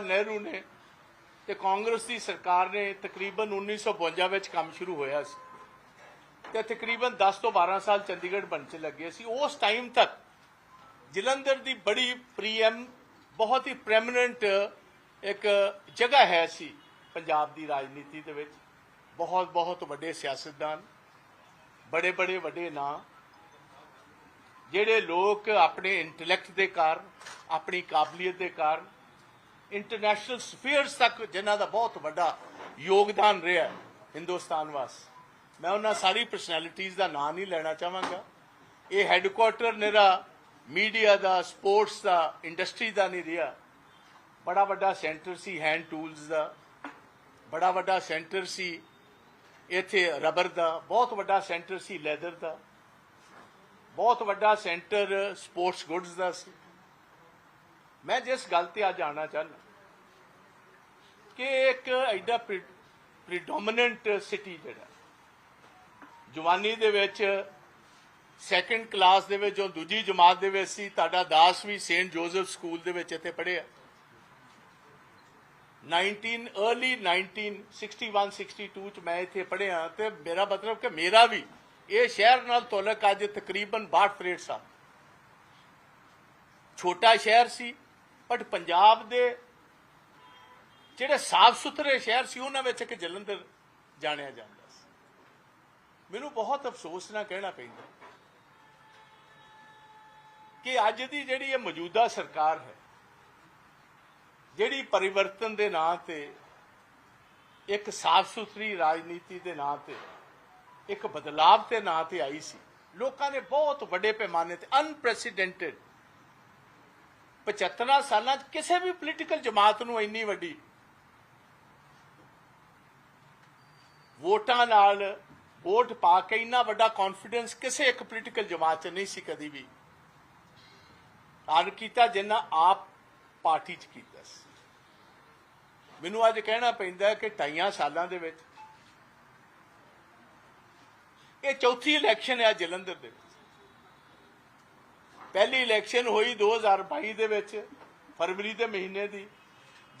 ਨਹਿਰੂ ਨੇ ਤੇ ਕਾਂਗਰਸ ਦੀ ਸਰਕਾਰ ਨੇ ਤਕਰੀਬਨ 1952 ਵਿੱਚ ਕੰਮ ਸ਼ੁਰੂ ਹੋਇਆ ਸੀ। ਤੇ ਤਕਰੀਬਨ 10 ਤੋਂ 12 ਸਾਲ ਚੰਡੀਗੜ੍ਹ ਬਣ ਚ ਲੱਗੇ ਸੀ। ਉਸ ਟਾਈਮ ਤੱਕ ਜਲੰਧਰ ਦੀ ਬੜੀ ਪ੍ਰੀਐਮ ਬਹੁਤ ਹੀ ਪ੍ਰੈਮਨੈਂਟ ਇੱਕ ਜਗ੍ਹਾ ਹੈ ਸੀ ਪੰਜਾਬ ਦੀ ਰਾਜਨੀਤੀ ਦੇ ਵਿੱਚ। ਬਹੁਤ ਬਹੁਤ ਵੱਡੇ ਸਿਆਸਤਦਾਨ, ਬੜੇ ਬੜੇ ਵੱਡੇ ਨਾਂ, ਜਿਹੜੇ ਲੋਕ ਆਪਣੇ ਇੰਟੈਲੈਕਟ ਦੇ ਕਾਰਨ, ਆਪਣੀ ਕਾਬਲੀਅਤ ਦੇ ਕਾਰਨ ਇੰਟਰਨੈਸ਼ਨਲ ਸਫੇਅਰਸ ਤੱਕ ਜਿਨ੍ਹਾਂ ਦਾ ਬਹੁਤ ਵੱਡਾ ਯੋਗਦਾਨ ਰਿਹਾ ਹਿੰਦੁਸਤਾਨ ਵਾਸਤੇ। ਮੈਂ ਉਹਨਾਂ ਸਾਰੀ ਪਰਸਨੈਲਿਟੀਜ਼ ਦਾ ਨਾਂ ਨਹੀਂ ਲੈਣਾ ਚਾਹਾਂਗਾ। ਇਹ ਹੈੱਡਕੁਆਟਰ ਨਿਰਾ ਮੀਡੀਆ ਦਾ ਸਪੋਰਟਸ ਦਾ ਇੰਡਸਟਰੀ ਦਾ ਨਹੀਂ ਰਿਹਾ। ਬੜਾ ਵੱਡਾ ਸੈਂਟਰ ਸੀ ਹੈਂਡ ਟੂਲਸ ਦਾ। ਬੜਾ ਵੱਡਾ ਸੈਂਟਰ ਸੀ ਇੱਥੇ ਰਬਰ ਦਾ। ਬਹੁਤ ਵੱਡਾ ਸੈਂਟਰ ਸੀ ਲੈਦਰ ਦਾ। ਬਹੁਤ ਵੱਡਾ ਸੈਂਟਰ ਸਪੋਰਟਸ ਗੁੱਡਸ ਦਾ ਸੀ। ਮੈਂ ਜਿਸ ਗੱਲ ਤੇ ਅੱਜ ਆਣਾ ਚਾਹੁੰਦਾ ਕਿ ਇੱਕ ਐਡਾ ਪ੍ਰੀਡੋਮੀਨੈਂਟ ਸਿਟੀ ਜਿਹੜਾ। ਜਵਾਨੀ ਦੇ ਵਿੱਚ ਸੈਕੰਡ ਕਲਾਸ ਦੇ ਵਿੱਚ, ਜੋ ਦੂਜੀ ਜਮਾਤ ਦੇ ਵਿੱਚ ਸੀ, ਤੁਹਾਡਾ ਦਾਸ ਵੀ ਸੇਂਟ ਜੋਸਫ ਸਕੂਲ ਦੇ ਵਿੱਚ ਇੱਥੇ ਪੜ੍ਹਿਆ। 19 early 1961 62 ਚ ਮੈਂ ਇੱਥੇ ਪੜ੍ਹਿਆ ਤੇ ਮੇਰਾ ਮਤਲਬ ਕਿ ਮੇਰਾ ਵੀ ਇਹ ਸ਼ਹਿਰ ਨਾਲ ਤੁਲਕ ਅੱਜ ਤਕਰੀਬਨ 62 63 ਸਾਲ। ਛੋਟਾ ਸ਼ਹਿਰ ਸੀ ਬਟ ਪੰਜਾਬ ਦੇ ਜਿਹੜੇ ਸਾਫ਼ ਸੁਥਰੇ ਸ਼ਹਿਰ ਸੀ, ਉਹਨਾਂ ਵਿੱਚ ਇੱਕ ਜਲੰਧਰ ਜਾਣਿਆ ਜਾਂਦਾ ਸੀ। ਮੈਨੂੰ ਬਹੁਤ ਅਫਸੋਸ ਨਾਲ ਕਹਿਣਾ ਪੈਂਦਾ ਕਿ ਅੱਜ ਦੀ ਜਿਹੜੀ ਇਹ ਮੌਜੂਦਾ ਸਰਕਾਰ ਹੈ, ਜਿਹੜੀ ਪਰਿਵਰਤਨ ਦੇ ਨਾਂ ਤੇ, ਇੱਕ ਸਾਫ਼ ਸੁਥਰੀ ਰਾਜਨੀਤੀ ਦੇ ਨਾਂ ਤੇ, ਇੱਕ ਬਦਲਾਵ ਦੇ ਨਾਂ ਤੇ ਆਈ ਸੀ, ਲੋਕਾਂ ਨੇ ਬਹੁਤ ਵੱਡੇ ਪੈਮਾਨੇ ਤੇ ਅਨਪ੍ਰੈਸੀਡੈਂਟਡ 75 ਸਾਲਾਂ 'ਚ ਕਿਸੇ ਵੀ ਪੋਲੀਟੀਕਲ ਜਮਾਤ ਨੂੰ ਇੰਨੀ ਵੱਡੀ ਵੋਟਾਂ ਨਾਲ ਵੋਟ ਪਾ ਕੇ ਇੰਨਾ ਵੱਡਾ ਕੌਨਫੀਡੈਂਸ ਕਿਸੇ ਇੱਕ ਪੋਲੀਟੀਕਲ ਜਮਾਤ 'ਚ ਨਹੀਂ ਸੀ ਕਦੀ ਵੀ। ਆਰ ਕੀਤਾ ਜਿੰਨਾ ਆਪ ਪਾਰਟੀ 'ਚ ਕੀਤਾ ਸੀ। ਮੈਨੂੰ ਅੱਜ ਕਹਿਣਾ ਪੈਂਦਾ ਕਿ ਢਾਈਆਂ ਸਾਲਾਂ ਦੇ ਵਿੱਚ ਇਹ ਚੌਥੀ ਇਲੈਕਸ਼ਨ ਹੈ ਜਲੰਧਰ ਦੇ ਵਿੱਚ। ਪਹਿਲੀ ਇਲੈਕਸ਼ਨ ਹੋਈ 2022 ਦੇ ਵਿੱਚ, ਫਰਵਰੀ ਦੇ ਮਹੀਨੇ ਦੀ,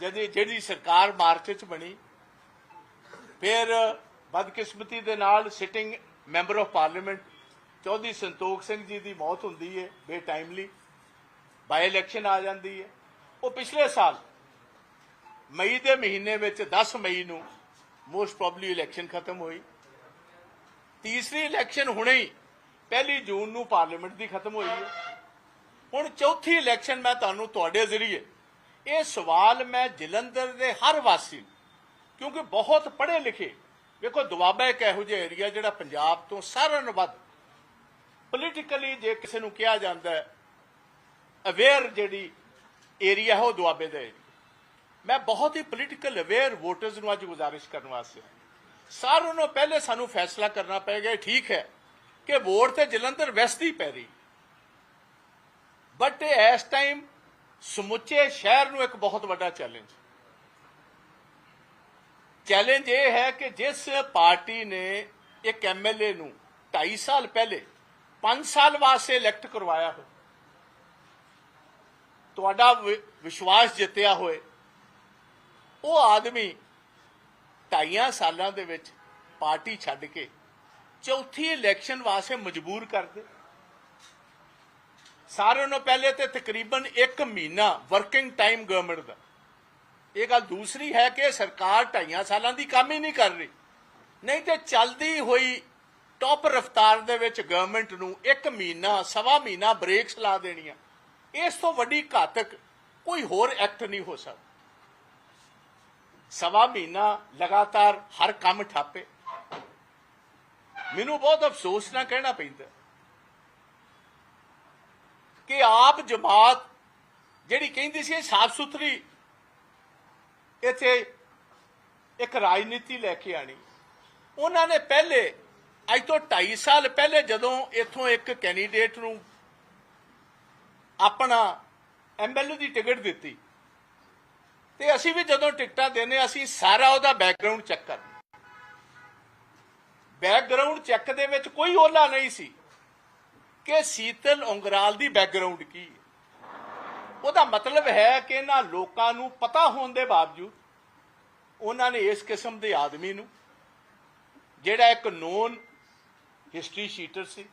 ਜਦ ਜਿਹੜੀ ਸਰਕਾਰ ਮਾਰਚ ਚ ਬਣੀ, ਫਿਰ ਬਦਕਿਸਮਤੀ ਦੇ ਨਾਲ sitting member of parliament Chaudhary Santokh Singh ji ਦੀ ਮੌਤ ਹੁੰਦੀ ਹੈ ਬੇਟਾਈਮਲੀ। ਬਾਈ ਇਲੈਕਸ਼ਨ ਆ ਜਾਂਦੀ ਹੈ ਉਹ ਪਿਛਲੇ ਸਾਲ ਮਈ ਦੇ ਮਹੀਨੇ ਵਿੱਚ 10 ਮਈ ਨੂੰ ਮੋਸਟ ਪ੍ਰੋਬਬਲੀ ਇਲੈਕਸ਼ਨ ਖਤਮ ਹੋਈ। ਤੀਸਰੀ ਇਲੈਕਸ਼ਨ ਹੁਣੇ ਹੀ ਪਹਿਲੀ ਜੂਨ ਨੂੰ ਪਾਰਲੀਮੈਂਟ ਦੀ ਖਤਮ ਹੋਈ ਹੈ ਹੁਣ ਚੌਥੀ ਇਲੈਕਸ਼ਨ ਮੈਂ ਤੁਹਾਨੂੰ ਤੁਹਾਡੇ ਜ਼ਰੀਏ ਇਹ ਸਵਾਲ ਮੈਂ ਜਲੰਧਰ ਦੇ ਹਰ ਵਾਸੀ ਕਿਉਂਕਿ ਬਹੁਤ ਪੜ੍ਹੇ ਲਿਖੇ ਵੇਖੋ, ਦੁਆਬਾ ਇੱਕ ਇਹੋ ਜਿਹਾ ਏਰੀਆ ਜਿਹੜਾ ਪੰਜਾਬ ਤੋਂ ਸਾਰਿਆਂ ਨਾਲੋਂ ਵੱਧ ਪੋਲੀਟੀਕਲੀ ਜੇ ਕਿਸੇ ਨੂੰ ਕਿਹਾ ਜਾਂਦਾ ਅਵੇਅਰ ਜਿਹੜੀ ਏਰੀਆ ਹੈ ਉਹ ਦੁਆਬੇ ਦਾ ਏਰੀਆ ਮੈਂ ਬਹੁਤ ਹੀ ਪੋਲੀਟੀਕਲ ਅਵੇਅਰ ਵੋਟਰਸ ਨੂੰ ਅੱਜ ਗੁਜ਼ਾਰਿਸ਼ ਕਰਨ ਵਾਸਤੇ ਸਾਰਿਆਂ ਨੂੰ ਪਹਿਲੇ ਸਾਨੂੰ ਫੈਸਲਾ ਕਰਨਾ ਪਏਗਾ ਠੀਕ ਹੈ ਕਿ ਵੋਟ ਤੇ ਜਲੰਧਰ ਵੈਸਟ ਹੀ ਪੈ ਰਹੀ। ਬਟ ਇਸ ਟਾਈਮ ਸਮੁੱਚੇ ਸ਼ਹਿਰ ਨੂੰ ਇੱਕ ਬਹੁਤ ਵੱਡਾ ਚੈਲੰਜ ਚੈਲੰਜ ਇਹ ਹੈ ਕਿ ਜਿਸ ਪਾਰਟੀ ਨੇ ਇੱਕ ਐਮਐਲਏ ਨੂੰ 2.5 ਸਾਲ ਪਹਿਲੇ 5 ਸਾਲ ਵਾਸਤੇ ਇਲੈਕਟ ਕਰਵਾਇਆ ਹੋ ਤੁਹਾਡਾ ਵਿਸ਼ਵਾਸ ਜਿੱਤਿਆ ਹੋਏ ਉਹ ਆਦਮੀ ਢਾਈਆਂ ਸਾਲਾਂ ਦੇ ਵਿੱਚ ਪਾਰਟੀ ਛੱਡ ਕੇ ਚੌਥੀ ਇਲੈਕਸ਼ਨ ਵਾਸਤੇ ਮਜਬੂਰ ਕਰਦੇ ਸਾਰਿਆਂ ਨੂੰ ਪਹਿਲੇ ਤੇ ਤਕਰੀਬਨ 1 ਮਹੀਨਾ ਵਰਕਿੰਗ ਟਾਈਮ ਗਵਰਨਮੈਂਟ ਦਾ। ਇਹ ਗੱਲ ਦੂਸਰੀ ਹੈ ਕਿ ਸਰਕਾਰ ਢਾਈਆਂ ਸਾਲਾਂ ਦੀ ਕੰਮ ਹੀ ਨਹੀਂ ਕਰ ਰਹੀ। ਨਹੀਂ ਤੇ ਚੱਲਦੀ ਹੋਈ ਟੌਪ ਰਫਤਾਰ ਦੇ ਵਿੱਚ ਗਵਰਨਮੈਂਟ ਨੂੰ 1 ਮਹੀਨਾ, ਸਵਾ ਮਹੀਨਾ ਬ੍ਰੇਕਸ ਲਾ ਦੇਣੀਆਂ। ਇਸ ਤੋਂ ਵੱਡੀ ਘਾਤਕ ਕੋਈ ਹੋਰ ਐਕਟ ਨਹੀਂ ਹੋ ਸਕਦਾ। ਸਵਾ ਮਹੀਨਾ ਲਗਾਤਾਰ ਹਰ ਕੰਮ ਠਾਪੇ। ਮੈਨੂੰ ਬਹੁਤ ਅਫਸੋਸ ਨਾਲ ਕਹਿਣਾ ਪੈਂਦਾ ਕਿ ਆਪ ਜਮਾਤ ਜਿਹੜੀ ਕਹਿੰਦੀ ਸੀ ਸਾਫ਼ ਸੁਥਰੀ ਇੱਥੇ ਇੱਕ ਰਾਜਨੀਤੀ ਲੈ ਕੇ ਆਣੀ। ਉਹਨਾਂ ਨੇ ਪਹਿਲੇ, ਅੱਜ ਤੋਂ 2.5 ਸਾਲ ਪਹਿਲੇ ਜਦੋਂ ਇੱਥੋਂ ਇੱਕ ਕੈਂਡੀਡੇਟ ਨੂੰ ਆਪਣਾ ਐਮਐਲਏ ਦੀ ਟਿਕਟ ਦਿੱਤੀ, ਤੇ ਅਸੀਂ ਵੀ ਜਦੋਂ ਟਿਕਟਾਂ ਦੇਨੇ ਅਸੀਂ ਸਾਰਾ ਉਹਦਾ ਬੈਕਗ੍ਰਾਉਂਡ ਚੈੱਕ ਕਰ ਬੈਕਗ੍ਰਾਉਂਡ ਚੈੱਕ ਦੇ ਵਿੱਚ ਕੋਈ ਓਲਾ ਨਹੀਂ ਸੀ ਕਿ ਸੀਤਲ ਉਂਗਰਾਲ ਦੀ ਬੈਕਗ੍ਰਾਉਂਡ ਕੀ ਹੈ। ਉਹਦਾ ਮਤਲਬ ਹੈ ਕਿ ਇਹਨਾਂ ਲੋਕਾਂ ਨੂੰ ਪਤਾ ਹੋਣ ਦੇ ਬਾਵਜੂਦ ਉਹਨਾਂ ਨੇ ਇਸ ਕਿਸਮ ਦੇ ਆਦਮੀ ਨੂੰ, ਜਿਹੜਾ ਇੱਕ ਨੋਨ ਹਿਸਟਰੀ ਸ਼ੀਟਰ ਸੀ,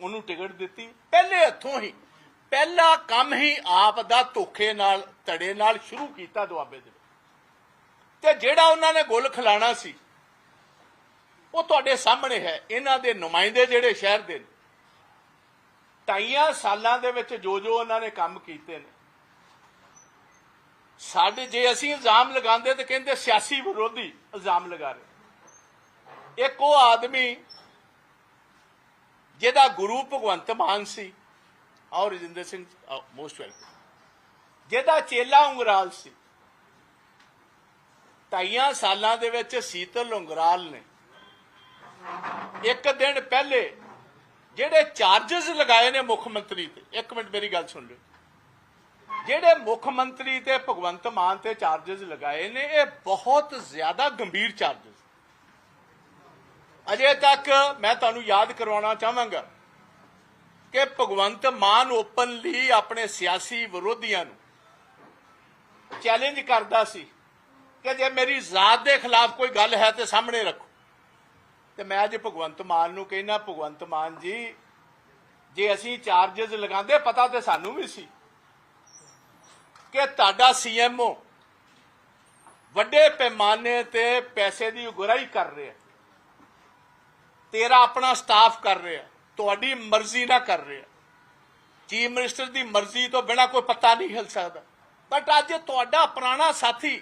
ਉਹਨੂੰ ਟਿਕਟ ਦਿੱਤੀ। ਪਹਿਲੇ ਹੱਥੋਂ ਹੀ, ਪਹਿਲਾ ਕੰਮ ਹੀ ਆਪ ਦਾ ਧੋਖੇ ਨਾਲ, ਧੜੇ ਨਾਲ ਸ਼ੁਰੂ ਕੀਤਾ ਦੁਆਬੇ ਦੇ ਵਿੱਚ। ਤੇ ਜਿਹੜਾ ਉਹਨਾਂ ਨੇ ਗੁੱਲ ਖਿਲਾਣਾ ਸੀ, ਉਹ ਤੁਹਾਡੇ ਸਾਹਮਣੇ ਹੈ। ਇਹਨਾਂ ਦੇ ਨੁਮਾਇੰਦੇ ਜਿਹੜੇ ਸ਼ਹਿਰ ਦੇ ਨੇ ਢਾਈਆਂ ਸਾਲਾਂ ਦੇ ਵਿੱਚ ਜੋ ਜੋ ਉਹਨਾਂ ਨੇ ਕੰਮ ਕੀਤੇ ਨੇ। ਸਾਡੇ ਜੇ ਅਸੀਂ ਇਲਜ਼ਾਮ ਲਗਾਉਂਦੇ ਤੇ ਕਹਿੰਦੇ ਸਿਆਸੀ ਵਿਰੋਧੀ ਇਲਜ਼ਾਮ ਲਗਾ ਰਹੇ। ਇੱਕ ਉਹ ਆਦਮੀ ਜਿਹਦਾ ਗੁਰੂ ਭਗਵੰਤ ਮਾਨ ਸੀ ਔਰ ਰਜਿੰਦਰ ਸਿੰਘ ਮੋਸਟ ਵੈਲਕਮ ਜਿਹਦਾ ਚੇਲਾ ਉਂਗਰਾਲ ਸੀ। ਢਾਈਆਂ ਸਾਲਾਂ ਦੇ ਵਿੱਚ ਸੀਤਲ ਉਂਗਰਾਲ ਨੇ। ਇੱਕ ਦਿਨ ਪਹਿਲੇ ਜਿਹੜੇ ਚਾਰजेस ਲਗਾਏ ਨੇ ਮੁੱਖ ਮੰਤਰੀ ਤੇ, ਇੱਕ ਮਿੰਟ ਮੇਰੀ ਗੱਲ ਸੁਣ ਲਓ। ਜਿਹੜੇ ਮੁੱਖ ਮੰਤਰੀ ਤੇ ਭਗਵੰਤ ਮਾਨ ਤੇ ਚਾਰजेस ਲਗਾਏ ਨੇ, ਇਹ ਬਹੁਤ ਜ਼ਿਆਦਾ ਗੰਭੀਰ ਚਾਰजेस ਅਜੇ ਤੱਕ ਮੈਂ ਤੁਹਾਨੂੰ ਯਾਦ ਕਰਵਾਉਣਾ ਚਾਹਾਂਗਾ ਕਿ ਭਗਵੰਤ ਮਾਨ ਓਪਨਲੀ ਆਪਣੇ ਸਿਆਸੀ ਵਿਰੋਧੀਆਂ ਨੂੰ ਚੈਲੰਜ ਕਰਦਾ ਸੀ ਕਿ ਜੇ ਮੇਰੀ ਜ਼ਾਤ ਦੇ ਖਿਲਾਫ ਕੋਈ ਗੱਲ ਹੈ ਤੇ ਸਾਹਮਣੇ ਰੱਖੋ। ਤੇ ਮੈਂ ਅੱਜ ਭਗਵੰਤ ਮਾਨ ਨੂੰ ਕਹਿਣਾ ਭਗਵੰਤ ਮਾਨ ਜੀ, ਜੇ ਅਸੀਂ ਚਾਰजेस ਲਗਾਉਂਦੇ, ਪਤਾ ਤੇ ਸਾਨੂੰ ਵੀ ਸੀ ਕਿ ਤੁਹਾਡਾ ਸੀਐਮਓ ਵੱਡੇ ਪੈਮਾਨੇ ਤੇ ਪੈਸੇ ਦੀ ਉਗਰਾਈ ਕਰ ਰਿਹਾ ਤੇਰਾ ਆਪਣਾ ਸਟਾਫ ਕਰ ਰਿਹਾ ਤੁਹਾਡੀ ਮਰਜ਼ੀ ਨਾਲ ਕਰ ਰਿਹਾ ਚੀਫ ਮਿਨਿਸਟਰ ਦੀ ਮਰਜ਼ੀ ਤੋਂ ਬਿਨਾ ਕੋਈ ਪਤਾ ਨਹੀਂ ਹਿਲ ਸਕਦਾ। ਬਟ ਅੱਜ ਤੁਹਾਡਾ ਪੁਰਾਣਾ ਸਾਥੀ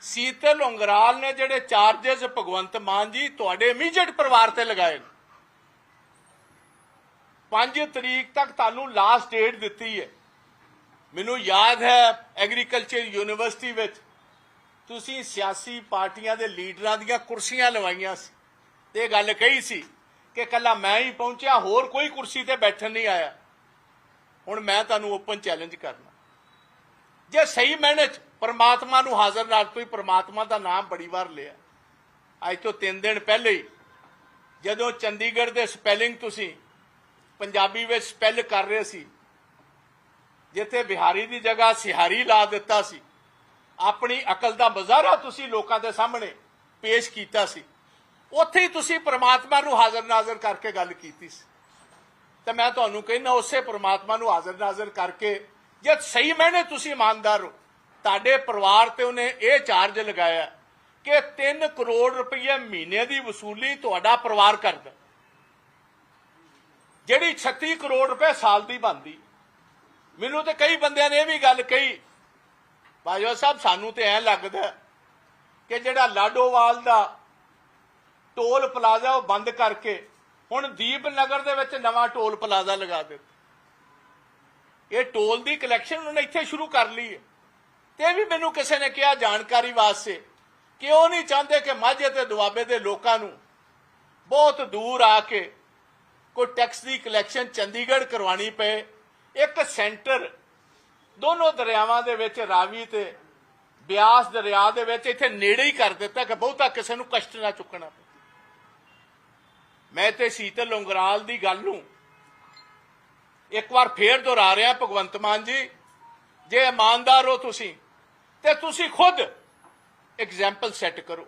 ਸੀਤਲ ਉਂਗਰਾਲ ਨੇ ਜਿਹੜੇ ਚਾਰजेस ਭਗਵੰਤ ਮਾਨ ਜੀ ਤੁਹਾਡੇ ਇਮੀਡੀਏਟ ਪਰਿਵਾਰ ਤੇ ਲਗਾਏ ਨੇ। 5 ਤਰੀਕ ਤੱਕ ਤੁਹਾਨੂੰ ਲਾਸਟ ਡੇਟ ਦਿੱਤੀ ਹੈ। ਮੈਨੂੰ ਯਾਦ ਹੈ ਐਗਰੀਕਲਚਰ ਯੂਨੀਵਰਸਿਟੀ ਵਿੱਚ ਤੁਸੀਂ ਸਿਆਸੀ ਪਾਰਟੀਆਂ ਦੇ ਲੀਡਰਾਂ ਦੀਆਂ ਕੁਰਸੀਆਂ ਲਵਾਈਆਂ ਸੀ। ਤੇ ਇਹ ਗੱਲ ਕਹੀ ਸੀ ਕਿ ਕੱਲਾ ਮੈਂ ਹੀ ਪਹੁੰਚਿਆ, ਹੋਰ ਕੋਈ ਕੁਰਸੀ ਤੇ ਬੈਠਣ ਨਹੀਂ ਆਇਆ। ਹੁਣ ਮੈਂ ਤੁਹਾਨੂੰ ਓਪਨ ਚੈਲੰਜ ਕਰਨਾ। ਜੇ ਸਹੀ ਮੈਨੇ ਚ ਪਰਮਾਤਮਾ ਨੂੰ ਹਾਜ਼ਰ ਨਾਲ ਕੋਈ ਪਰਮਾਤਮਾ ਦਾ ਨਾਮ ਬੜੀ ਵਾਰ ਲਿਆ। ਅੱਜ ਤੋਂ 3 ਦਿਨ ਪਹਿਲੇ ਹੀ, ਜਦੋਂ ਚੰਡੀਗੜ੍ਹ ਦੇ ਸਪੈਲਿੰਗ ਤੁਸੀਂ ਪੰਜਾਬੀ ਵਿੱਚ ਸਪੈਲ ਕਰ ਰਹੇ ਸੀ, ਜਿੱਥੇ ਬਿਹਾਰੀ ਦੀ ਜਗ੍ਹਾ ਸਿਹਾਰੀ ਲਾ ਦਿੱਤਾ ਸੀ, ਆਪਣੀ ਅਕਲ ਦਾ ਮਜ਼ਾਰਾ ਤੁਸੀਂ ਲੋਕਾਂ ਦੇ ਸਾਹਮਣੇ ਪੇਸ਼ ਕੀਤਾ ਸੀ, ਉੱਥੇ ਹੀ ਤੁਸੀਂ ਪ੍ਰਮਾਤਮਾ ਨੂੰ ਹਾਜ਼ਰ ਨਾਜ਼ਰ ਕਰਕੇ ਗੱਲ ਕੀਤੀ ਸੀ। ਤੇ ਮੈਂ ਤੁਹਾਨੂੰ ਕਹਿੰਦਾ, ਉਸੇ ਪ੍ਰਮਾਤਮਾ ਨੂੰ ਹਾਜ਼ਰ ਨਾਜ਼ਰ ਕਰਕੇ ਜੇ ਸਹੀ ਮੈਨੇ ਤੁਸੀਂ ਇਮਾਨਦਾਰ ਹੋ ਤੁਹਾਡੇ ਪਰਿਵਾਰ ਤੇ ਉਹਨੇ ਇਹ ਚਾਰਜ ਲਗਾਇਆ ਕਿ 3 ਕਰੋੜ ਰੁਪਏ ਮਹੀਨੇ ਦੀ ਵਸੂਲੀ ਤੁਹਾਡਾ ਪਰਿਵਾਰ ਕਰਦਾ। ਜਿਹੜੀ 36 ਕਰੋੜ ਰੁਪਏ ਸਾਲ ਦੀ ਬਣਦੀ। ਮੈਨੂੰ ਤੇ ਕਈ ਬੰਦਿਆਂ ਨੇ ਇਹ ਵੀ ਗੱਲ ਕਹੀ। ਬਾਜਵਾ ਸਾਹਿਬ, ਸਾਨੂੰ ਤੇ ਐ ਲੱਗਦਾ ਕਿ ਜਿਹੜਾ ਲਾਡੋਵਾਲ ਦਾ ਟੋਲ ਪਲਾਜ਼ਾ ਉਹ ਬੰਦ ਕਰਕੇ ਹੁਣ ਦੀਪ ਨਗਰ ਦੇ ਵਿੱਚ ਨਵਾਂ ਟੋਲ ਪਲਾਜ਼ਾ ਲਗਾ ਦਿੱਤਾ। ਇਹ ਟੋਲ ਦੀ ਕਲੈਕਸ਼ਨ ਉਹਨੇ ਇੱਥੇ ਸ਼ੁਰੂ ਕਰ ਲਈ ਹੈ। ਤੇ ਵੀ ਮੈਨੂੰ ਕਿਸੇ ਨੇ ਕਿਹਾ ਜਾਣਕਾਰੀ ਵਾਸਤੇ ਕਿ ਉਹ ਨਹੀਂ ਚਾਹੁੰਦੇ ਕਿ ਮਾਝੇ ਤੇ ਦੁਆਬੇ ਦੇ ਲੋਕਾਂ ਨੂੰ ਬਹੁਤ ਦੂਰ ਆ ਕੇ ਕੋਈ ਟੈਕਸ ਦੀ ਕਲੈਕਸ਼ਨ ਚੰਡੀਗੜ੍ਹ ਕਰਵਾਣੀ ਪਏ। ਇੱਕ ਸੈਂਟਰ ਦੋਨੋਂ ਦਰਿਆਵਾਂ ਦੇ ਵਿੱਚ, ਰਾਵੀ ਤੇ ਬਿਆਸ ਦਰਿਆ ਦੇ ਵਿੱਚ ਇੱਥੇ ਨੇੜੇ ਹੀ ਕਰ ਦਿੱਤਾ ਕਿ ਬਹੁਤਾ ਕਿਸੇ ਨੂੰ ਕਸ਼ਟ ਨਾ ਚੁੱਕਣਾ ਪਏ। ਮੈਂ ਤੇ ਸੀਤਲ ਉਂਗਰਾਲ ਦੀ ਗੱਲ ਨੂੰ ਇੱਕ ਵਾਰ ਫੇਰ ਦੁਹਰਾ ਰਿਹਾ, ਭਗਵੰਤ ਮਾਨ ਜੀ। ਜੇ ਇਮਾਨਦਾਰ ਹੋ ਤੁਸੀਂ ਤੇ ਤੁਸੀਂ ਖੁਦ ਐਗਜ਼ਾਮਪਲ ਸੈੱਟ ਕਰੋ।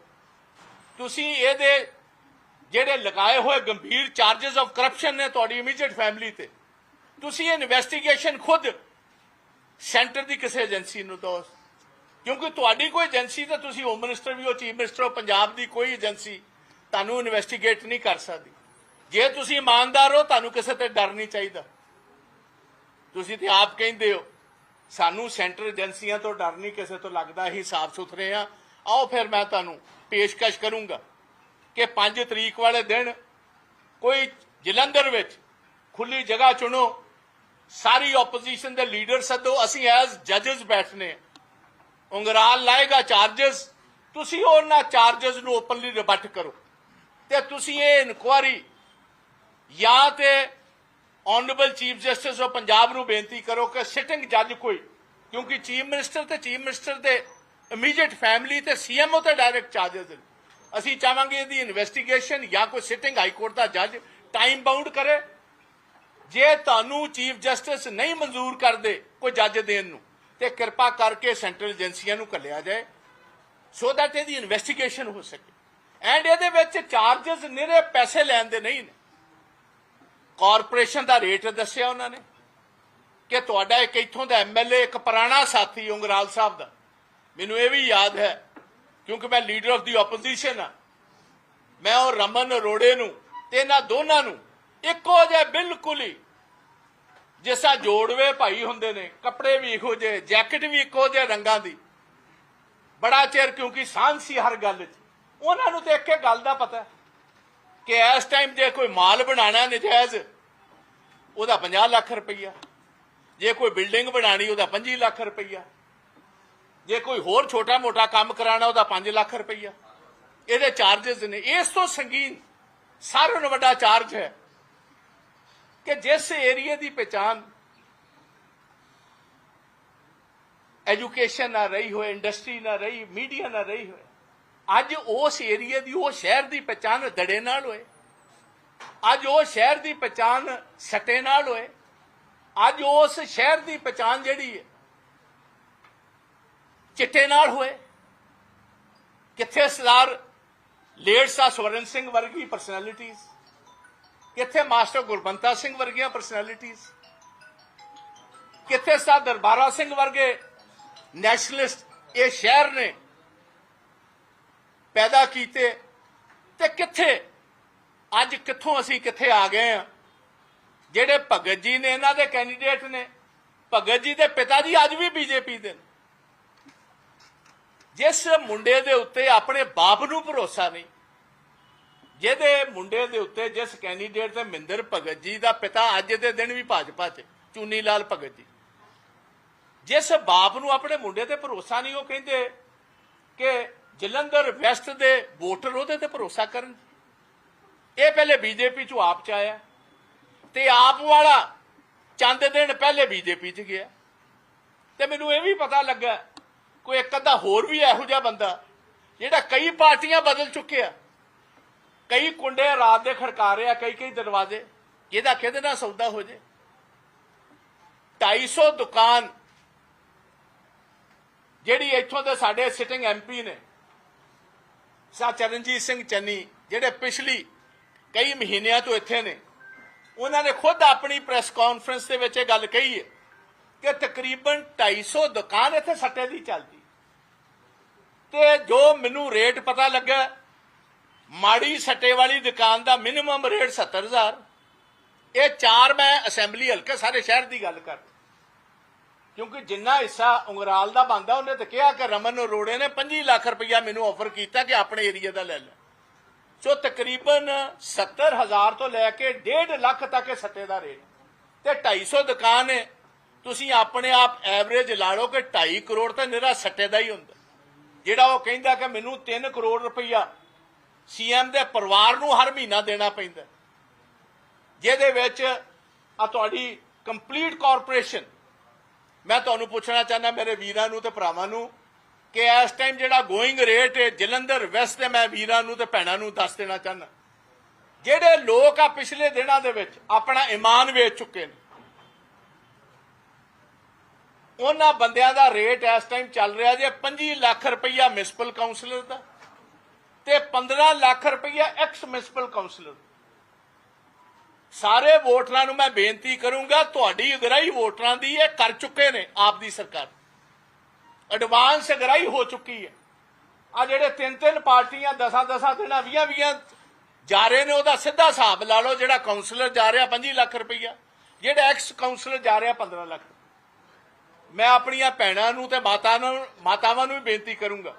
ਤੁਸੀਂ ਇਹਦੇ ਜਿਹੜੇ ਲਗਾਏ ਹੋਏ ਗੰਭੀਰ ਚਾਰजेस ਆਫ ਕਰਪਸ਼ਨ ਨੇ ਤੁਹਾਡੀ ਇਮੀਡੀਏਟ ਫੈਮਿਲੀ ਤੇ, ਤੁਸੀਂ ਇਨਵੈਸਟੀਗੇਸ਼ਨ ਖੁਦ ਸੈਂਟਰ ਦੀ ਕਿਸੇ ਏਜੰਸੀ ਨੂੰ ਦੋ। ਕਿਉਂਕਿ ਤੁਹਾਡੀ ਕੋਈ ਏਜੰਸੀ ਤਾਂ ਤੁਸੀਂ ਹੋਮ ਮਿਨਿਸਟਰ ਵੀ ਹੋ ਚੀਫ ਮਿਨਿਸਟਰ ਹੋ, ਪੰਜਾਬ ਦੀ ਕੋਈ ਏਜੰਸੀ ਤੁਹਾਨੂੰ ਇਨਵੈਸਟੀਗੇਟ ਨਹੀਂ ਕਰ ਸਕਦੀ। ਜੇ ਤੁਸੀਂ ਇਮਾਨਦਾਰ ਹੋ, ਤੁਹਾਨੂੰ ਕਿਸੇ ਤੇ ਡਰ ਨਹੀਂ ਚਾਹੀਦਾ। ਤੁਸੀਂ ਤੇ ਆਪ ਕਹਿੰਦੇ ਹੋ ਸਾਨੂੰ ਸੈਂਟਰ ਏਜੰਸੀਆਂ ਤੋਂ ਡਰ ਨਹੀਂ ਕਿਸੇ ਤੋਂ ਲੱਗਦਾ ਹੀ ਸਾਫ਼ ਸੁਥਰੇ ਆ ਆਓ ਫਿਰ ਮੈਂ ਤੁਹਾਨੂੰ ਪੇਸ਼ਕਸ਼ ਕਰੂੰਗਾ ਕਿ 5 ਤਰੀਕ ਵਾਲੇ ਦਿਨ ਕੋਈ ਜਲੰਧਰ ਵਿੱਚ ਖੁੱਲੀ ਜਗ੍ਹਾ ਚੁਣੋ, ਸਾਰੀ ਆਪੋਜੀਸ਼ਨ ਦੇ ਲੀਡਰ ਸੱਦੋ, ਅਸੀਂ ਐਜ਼ ਜੱਜਸ ਬੈਠਨੇ ਉਂਗਰਾਲ ਲਾਏਗਾ ਚਾਰजेस ਤੁਸੀਂ ਉਹਨਾਂ ਚਾਰजेस ਨੂੰ ਓਪਨਲੀ ਰਿਬਟ ਕਰੋ। ਤੇ ਤੁਸੀਂ ਇਹ ਇਨਕੁਆਰੀ ਜਾਂ ਤੇ honourable chief justice of Punjab ਨੂੰ ਬੇਨਤੀ ਕਰੋ ਕਿ ਸਿਟਿੰਗ ਜੱਜ ਕੋਈ, ਕਿਉਂਕਿ ਚੀਫ ਮਿਨਿਸਟਰ ਤੇ ਚੀਫ ਮਿਨਿਸਟਰ ਦੇ ਇਮੀਡੀਏਟ ਫੈਮਿਲੀ ਤੇ ਸੀਐਮਓ ਤੇ ਡਾਇਰੈਕਟ ਚਾਰजेस ਨੇ। ਅਸੀਂ ਚਾਹਾਂਗੇ ਇਹਦੀ ਇਨਵੈਸਟੀਗੇਸ਼ਨ ਜਾਂ ਕੋਈ ਸਿਟਿੰਗ ਹਾਈ ਕੋਰਟ ਦਾ ਜੱਜ ਟਾਈਮ ਬਾਉਂਡ ਕਰੇ। ਜੇ ਤੁਹਾਨੂੰ ਚੀਫ ਜਸਟਿਸ ਨਹੀਂ ਮਨਜ਼ੂਰ ਕਰਦੇ ਕੋਈ ਜੱਜ ਦੇਣ ਨੂੰ, ਤੇ ਕਿਰਪਾ ਕਰਕੇ ਸੈਂਟਰਲ ਏਜੰਸੀਆਂ ਨੂੰ ਕੱਲਿਆ ਜਾਏ ਸੋ ਦੈਟ ਇਹਦੀ ਇਨਵੈਸਟੀਗੇਸ਼ਨ ਹੋ ਸਕੇ। ਐਂਡ ਇਹਦੇ ਵਿੱਚ ਚਾਰजेस ਨਿਰੇ ਪੈਸੇ ਲੈਣ ਦੇ ਨਹੀਂ ਨੇ। ਕਾਰਪੋਰੇਸ਼ਨ ਦਾ ਰੇਟ ਦੱਸਿਆ ਉਹਨਾਂ ਨੇ ਕਿ ਤੁਹਾਡਾ ਇੱਕ ਇੱਥੋਂ ਦਾ ਐਮਐਲਏ, ਇੱਕ ਪੁਰਾਣਾ ਸਾਥੀ ਉਂਗਰਾਲ ਸਾਹਿਬ ਦਾ। ਮੈਨੂੰ ਇਹ ਵੀ ਯਾਦ ਹੈ, ਕਿਉਂਕਿ ਮੈਂ ਲੀਡਰ ਆਫ ਦੀ ਆਪੋਜੀਸ਼ਨ ਆ ਮੈਂ ਉਹ ਰਮਨ ਅਰੋੜੇ ਨੂੰ ਤੇ ਇਹਨਾਂ ਦੋਨਾਂ ਨੂੰ ਇੱਕੋ ਜਿਹਾ ਬਿਲਕੁਲ ਹੀ ਜਿਸਾ ਜੋੜਵੇ ਭਾਈ ਹੁੰਦੇ ਨੇ, ਕੱਪੜੇ ਵੀ ਇੱਕੋ ਜਿਹੇ, ਜੈਕਟ ਵੀ ਇੱਕੋ ਜਿਹੇ ਰੰਗਾਂ ਦੀ। ਬੜਾ ਚਿਰ ਕਿਉਂਕਿ ਸਾਂਝ ਸੀ ਹਰ ਗੱਲ 'ਚ। ਉਹਨਾਂ ਨੂੰ ਤੇ ਇੱਕ ਗੱਲ ਦਾ ਪਤਾ ਕਿ ਇਸ ਟਾਈਮ ਜੇ ਕੋਈ ਮਾਲ ਬਣਾਣਾ ਨਜਾਇਜ਼, ਉਹਦਾ 50 ਲੱਖ ਰੁਪਈਆ। ਜੇ ਕੋਈ ਬਿਲਡਿੰਗ ਬਣਾਣੀ ਉਹਦਾ 25 ਲੱਖ ਰੁਪਈਆ। ਜੇ ਕੋਈ ਹੋਰ ਛੋਟਾ ਮੋਟਾ ਕੰਮ ਕਰਾਣਾ ਉਹਦਾ 5 ਲੱਖ ਰੁਪਈਆ। ਇਹਦੇ ਚਾਰजेस ਨੇ। ਇਸ ਤੋਂ ਸੰਗੀਨ ਸਾਰਿਆਂ ਨੂੰ ਵੱਡਾ ਚਾਰਜ ਹੈ ਕਿ ਜਿਸ ਏਰੀਆ ਦੀ ਪਛਾਣ ਐਜੂਕੇਸ਼ਨ ਨਾ ਰਹੀ ਹੋਏ ਇੰਡਸਟਰੀ ਨਾ ਰਹੀ ਮੀਡੀਆ ਨਾ ਰਹੀ ਹੋਏ ਅੱਜ ਉਸ ਏਰੀਏ ਦੀ ਉਹ ਸ਼ਹਿਰ ਦੀ ਪਛਾਣ ਦੜੇ ਨਾਲ ਹੋਏ। ਅੱਜ ਉਹ ਸ਼ਹਿਰ ਦੀ ਪਛਾਣ ਸੱਟੇ ਨਾਲ ਹੋਏ। ਅੱਜ ਉਸ ਸ਼ਹਿਰ ਦੀ ਪਛਾਣ ਜਿਹੜੀ ਹੈ, ਚਿੱਟੇ ਨਾਲ ਹੋਏ। ਕਿੱਥੇ ਸਰਦਾਰ ਲੇਡ ਸਾਹਿਬ ਸਵਰਨ ਸਿੰਘ ਵਰਗੀ ਪਰਸਨੈਲਿਟੀਜ਼ ਕਿੱਥੇ ਮਾਸਟਰ ਗੁਰਬੰਤਾ ਸਿੰਘ ਵਰਗੀਆਂ ਪਰਸਨੈਲਿਟੀਜ਼ ਕਿੱਥੇ ਸਾਹਿਬ ਦਰਬਾਰਾ ਸਿੰਘ ਵਰਗੇ ਨੈਸ਼ਨਲਿਸਟ ਇਹ ਸ਼ਹਿਰ ਨੇ ਪੈਦਾ ਕੀਤੇ ਤੇ ਕਿੱਥੇ? ਅੱਜ ਕਿੱਥੋਂ ਅਸੀਂ ਕਿੱਥੇ ਆ ਗਏ ਆ? ਜਿਹੜੇ ਭਗਤ ਜੀ ਨੇ, ਇਹਨਾਂ ਦੇ ਕੈਂਡੀਡੇਟ ਨੇ, ਭਗਤ ਜੀ ਦੇ ਪਿਤਾ ਜੀ ਅੱਜ ਵੀ ਬੀਜੇਪੀ ਦੇ ਨੇ। ਜਿਸ ਮੁੰਡੇ ਦੇ ਉੱਤੇ ਆਪਣੇ ਬਾਪ ਨੂੰ ਭਰੋਸਾ ਨਹੀਂ, ਜਿਹਦੇ ਮੁੰਡੇ ਦੇ ਉੱਤੇ ਜਿਸ ਕੈਂਡੀਡੇਟ ਤੇ ਮਿੰਦਰ ਭਗਤ ਜੀ ਦਾ ਪਿਤਾ ਅੱਜ ਦੇ ਦਿਨ ਵੀ ਭਾਜਪਾ 'ਚ ਚੂਨੀ ਲਾਲ ਭਗਤ ਜੀ। ਜਿਸ ਬਾਪ ਨੂੰ ਆਪਣੇ ਮੁੰਡੇ ਤੇ ਭਰੋਸਾ ਨਹੀਂ, ਉਹ ਕਹਿੰਦੇ ਕਿ ਜਲੰਧਰ ਵੈਸਟ ਦੇ ਵੋਟਰ ਉਹਦੇ ਤੇ ਭਰੋਸਾ ਕਰਨ। ਇਹ ਪਹਿਲੇ ਬੀਜੇਪੀ 'ਚੋਂ ਆਪ 'ਚ ਆਇਆ। ਤੇ ਆਪ ਵਾਲਾ ਚੰਦ ਦਿਨ ਪਹਿਲੇ ਬੀਜੇਪੀ 'ਚ ਗਿਆ। ਤੇ ਮੈਨੂੰ ਇਹ ਵੀ ਪਤਾ ਲੱਗਾ, ਕੋਈ ਇੱਕ ਅੱਧਾ ਹੋਰ ਵੀ ਇਹੋ ਜਿਹਾ ਬੰਦਾ, ਜਿਹੜਾ ਕਈ ਪਾਰਟੀਆਂ ਬਦਲ ਚੁੱਕਿਆ। ਕਈ ਕੁੰਡੇ ਰਾਤ ਦੇ ਖੜਕਾ ਰਿਹਾ ਕਈ ਕਈ ਦਰਵਾਜ਼ੇ। ਇਹਦਾ ਕਿਹਦੇ ਨਾਲ ਸੌਦਾ ਹੋ ਜੇ? 250 ਦੁਕਾਨ ਜਿਹੜੀ ਇੱਥੋਂ ਦੇ ਸਾਡੇ ਸਿਟਿੰਗ ਐਮਪੀ ਨੇ ਸਾ ਚਰਨਜੀਤ ਸਿੰਘ ਚੰਨੀ, ਜਿਹੜੇ ਪਿਛਲੀ ਕਈ ਮਹੀਨਿਆਂ ਤੋਂ ਇੱਥੇ ਨੇ, ਉਹਨਾਂ ਨੇ ਖੁਦ ਆਪਣੀ ਪ੍ਰੈਸ ਕਾਨਫਰੰਸ ਦੇ ਵਿੱਚ ਇਹ ਗੱਲ ਕਹੀ ਹੈ ਕਿ ਤਕਰੀਬਨ 250 ਦੁਕਾਨ ਇੱਥੇ ਸੱਟੇ ਦੀ ਚੱਲਦੀ। ਤੇ ਜੋ ਮੈਨੂੰ ਰੇਟ ਪਤਾ ਲੱਗਾ, ਮਾੜੀ ਸੱਟੇ ਵਾਲੀ ਦੁਕਾਨ ਦਾ ਮਿਨੀਮਮ ਰੇਟ 70000 ਇਹ ਚਾਰ ਮੈਂ ਅਸੈਂਬਲੀ ਹਲਕੇ ਸਾਰੇ ਸ਼ਹਿਰ ਦੀ ਗੱਲ ਕਰਦਾ। ਕਿਉਂਕਿ ਜਿੰਨਾ ਹਿੱਸਾ ਉਂਗਰਾਲ ਦਾ ਬੰਦਾ ਉਹਨੇ ਤਾਂ ਕਿਹਾ ਕਿ ਰਮਨ ਅਰੋੜੇ ਨੇ 25 ਲੱਖ ਰੁਪਇਆ ਮੈਨੂੰ ਆਫਰ ਕੀਤਾ ਕਿ ਆਪਣੇ ਏਰੀਆ ਦਾ ਲੈ ਲੈ ਸੋ ਤਕਰੀਬਨ 70000 ਤੋਂ ਲੈ ਕੇ 1.5 ਲੱਖ ਤੱਕ ਇਹ ਸੱਟੇ ਦਾ ਰੇਟ ਤੇ 250 ਦੁਕਾਨ ਹੈ। ਤੁਸੀਂ ਆਪਣੇ ਆਪ ਐਵਰੇਜ ਲਾ ਲਓ ਕਿ 2.5 ਕਰੋੜ ਤਾਂ ਨਿਹਰਾ ਸੱਟੇ ਦਾ ਹੀ ਹੁੰਦਾ। ਜਿਹੜਾ ਉਹ ਕਹਿੰਦਾ ਕਿ ਮੈਨੂੰ 3 ਕਰੋੜ ਰੁਪਈਆ ਸੀਐਮ ਦੇ ਪਰਿਵਾਰ ਨੂੰ ਹਰ ਮਹੀਨਾ ਦੇਣਾ ਪੈਂਦਾ ਜਿਹਦੇ ਵਿੱਚ ਆ ਤੁਹਾਡੀ ਕੰਪਲੀਟ ਕਾਰਪੋਰੇਸ਼ਨ ਮੈਂ ਤੁਹਾਨੂੰ ਪੁੱਛਣਾ ਚਾਹੁੰਦਾ, ਮੇਰੇ ਵੀਰਾਂ ਨੂੰ ਤੇ ਭਰਾਵਾਂ ਨੂੰ, ਕਿ ਇਸ ਟਾਈਮ ਜਿਹੜਾ ਗੋਇੰਗ ਰੇਟ ਹੈ, ਜਲੰਧਰ ਵੈਸਟ ਦੇ ਮੈਂ ਵੀਰਾਂ ਨੂੰ ਤੇ ਭੈਣਾਂ ਨੂੰ ਦੱਸ ਦੇਣਾ ਚਾਹੁੰਦਾ। ਜਿਹੜੇ ਲੋਕ ਆ ਪਿਛਲੇ ਦਿਨਾਂ ਦੇ ਵਿੱਚ ਆਪਣਾ ਇਮਾਨ ਵੇਚ ਚੁੱਕੇ ਨੇ, ਉਹਨਾਂ ਬੰਦਿਆਂ ਦਾ ਰੇਟ ਇਸ ਟਾਈਮ ਚੱਲ ਰਿਹਾ ਜੇ 25 ਲੱਖ ਰੁਪਈਆ ਮਿਊਨਿਸਪਲ ਕਾਉਂਸਲਰ ਦਾ ਤੇ 15 ਲੱਖ ਰੁਪਈਆ ਐਕਸ ਮਿਊਨਿਸਪਲ ਕਾਉਂਸਲਰ ਸਾਰੇ ਵੋਟਰਾਂ ਨੂੰ ਮੈਂ ਬੇਨਤੀ ਕਰੂੰਗਾ, ਤੁਹਾਡੀ ਅਗਰਾਈ ਵੋਟਰਾਂ ਦੀ ਇਹ ਕਰ ਚੁੱਕੇ ਨੇ ਆਪ ਦੀ ਸਰਕਾਰ। ਐਡਵਾਂਸ ਅਗਰਾਈ ਹੋ ਚੁੱਕੀ ਹੈ। ਆ ਜਿਹੜੇ ਤਿੰਨ ਤਿੰਨ ਪਾਰਟੀਆਂ ਦਸਾਂ ਦਸਾਂ ਦਿਨਾਂ 20 20 ਜਾ ਰਹੇ ਨੇ, ਉਹਦਾ ਸਿੱਧਾ ਹਿਸਾਬ ਲਾ ਲਓ, ਜਿਹੜਾ ਕਾਉਂਸਲਰ ਜਾ ਰਿਹਾ 25 ਲੱਖ ਰੁਪਈਆ, ਜਿਹੜਾ ਐਕਸ ਕਾਉਂਸਲਰ ਜਾ ਰਿਹਾ 15 ਲੱਖ। ਮੈਂ ਆਪਣੀਆਂ ਭੈਣਾਂ ਨੂੰ ਤੇ ਮਾਤਾ ਨੂੰ, ਮਾਤਾਵਾਂ ਨੂੰ ਵੀ ਬੇਨਤੀ ਕਰੂੰਗਾ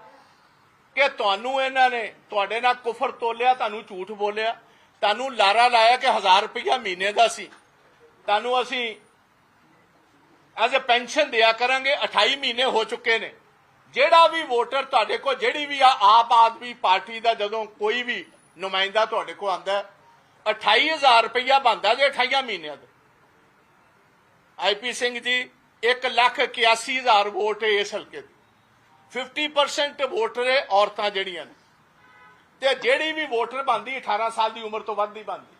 ਕਿ ਤੁਹਾਨੂੰ ਇਹਨਾਂ ਨੇ, ਤੁਹਾਡੇ ਨਾਲ ਕੁਫਰ ਤੋਲਿਆ, ਤੁਹਾਨੂੰ ਝੂਠ ਬੋਲਿਆ ਤੁਹਾਨੂੰ ਲਾਰਾ ਲਾਇਆ ਕਿ 1000 ਰੁਪਇਆ ਮਹੀਨੇ ਦਾ ਸੀ। ਤੁਹਾਨੂੰ ਅਸੀਂ ਐਜ਼ ਅ ਪੈਨਸ਼ਨ ਦਿਆ ਕਰਾਂਗੇ 28 ਮਹੀਨੇ ਹੋ ਚੁੱਕੇ ਨੇ। ਜਿਹੜਾ ਵੀ ਵੋਟਰ ਤੁਹਾਡੇ ਕੋਲ, ਜਿਹੜੀ ਵੀ ਆ ਆਪ ਆਦਮੀ ਪਾਰਟੀ ਦਾ ਜਦੋਂ ਕੋਈ ਵੀ ਨੁਮਾਇੰਦਾ ਤੁਹਾਡੇ ਕੋਲ ਆਂਦਾ 28000 ਰੁਪਇਆ ਬੰਦਾ ਜੇ 28 ਮਹੀਨਿਆਂ ਦਾ। ਆਈਪੀ ਸਿੰਘ ਜੀ 181000 ਵੋਟ ਇਸ ਹਲਕੇ ਦੀ। 50% ਵੋਟਰ ਹੈ ਔਰਤਾਂ ਜਿਹੜੀਆਂ ਨੇ। ਤੇ ਜਿਹੜੀ ਵੀ ਵੋਟਰ ਬੰਦੀ 18 ਸਾਲ ਦੀ ਉਮਰ ਤੋਂ ਵੱਧ ਦੀ ਬੰਦੀ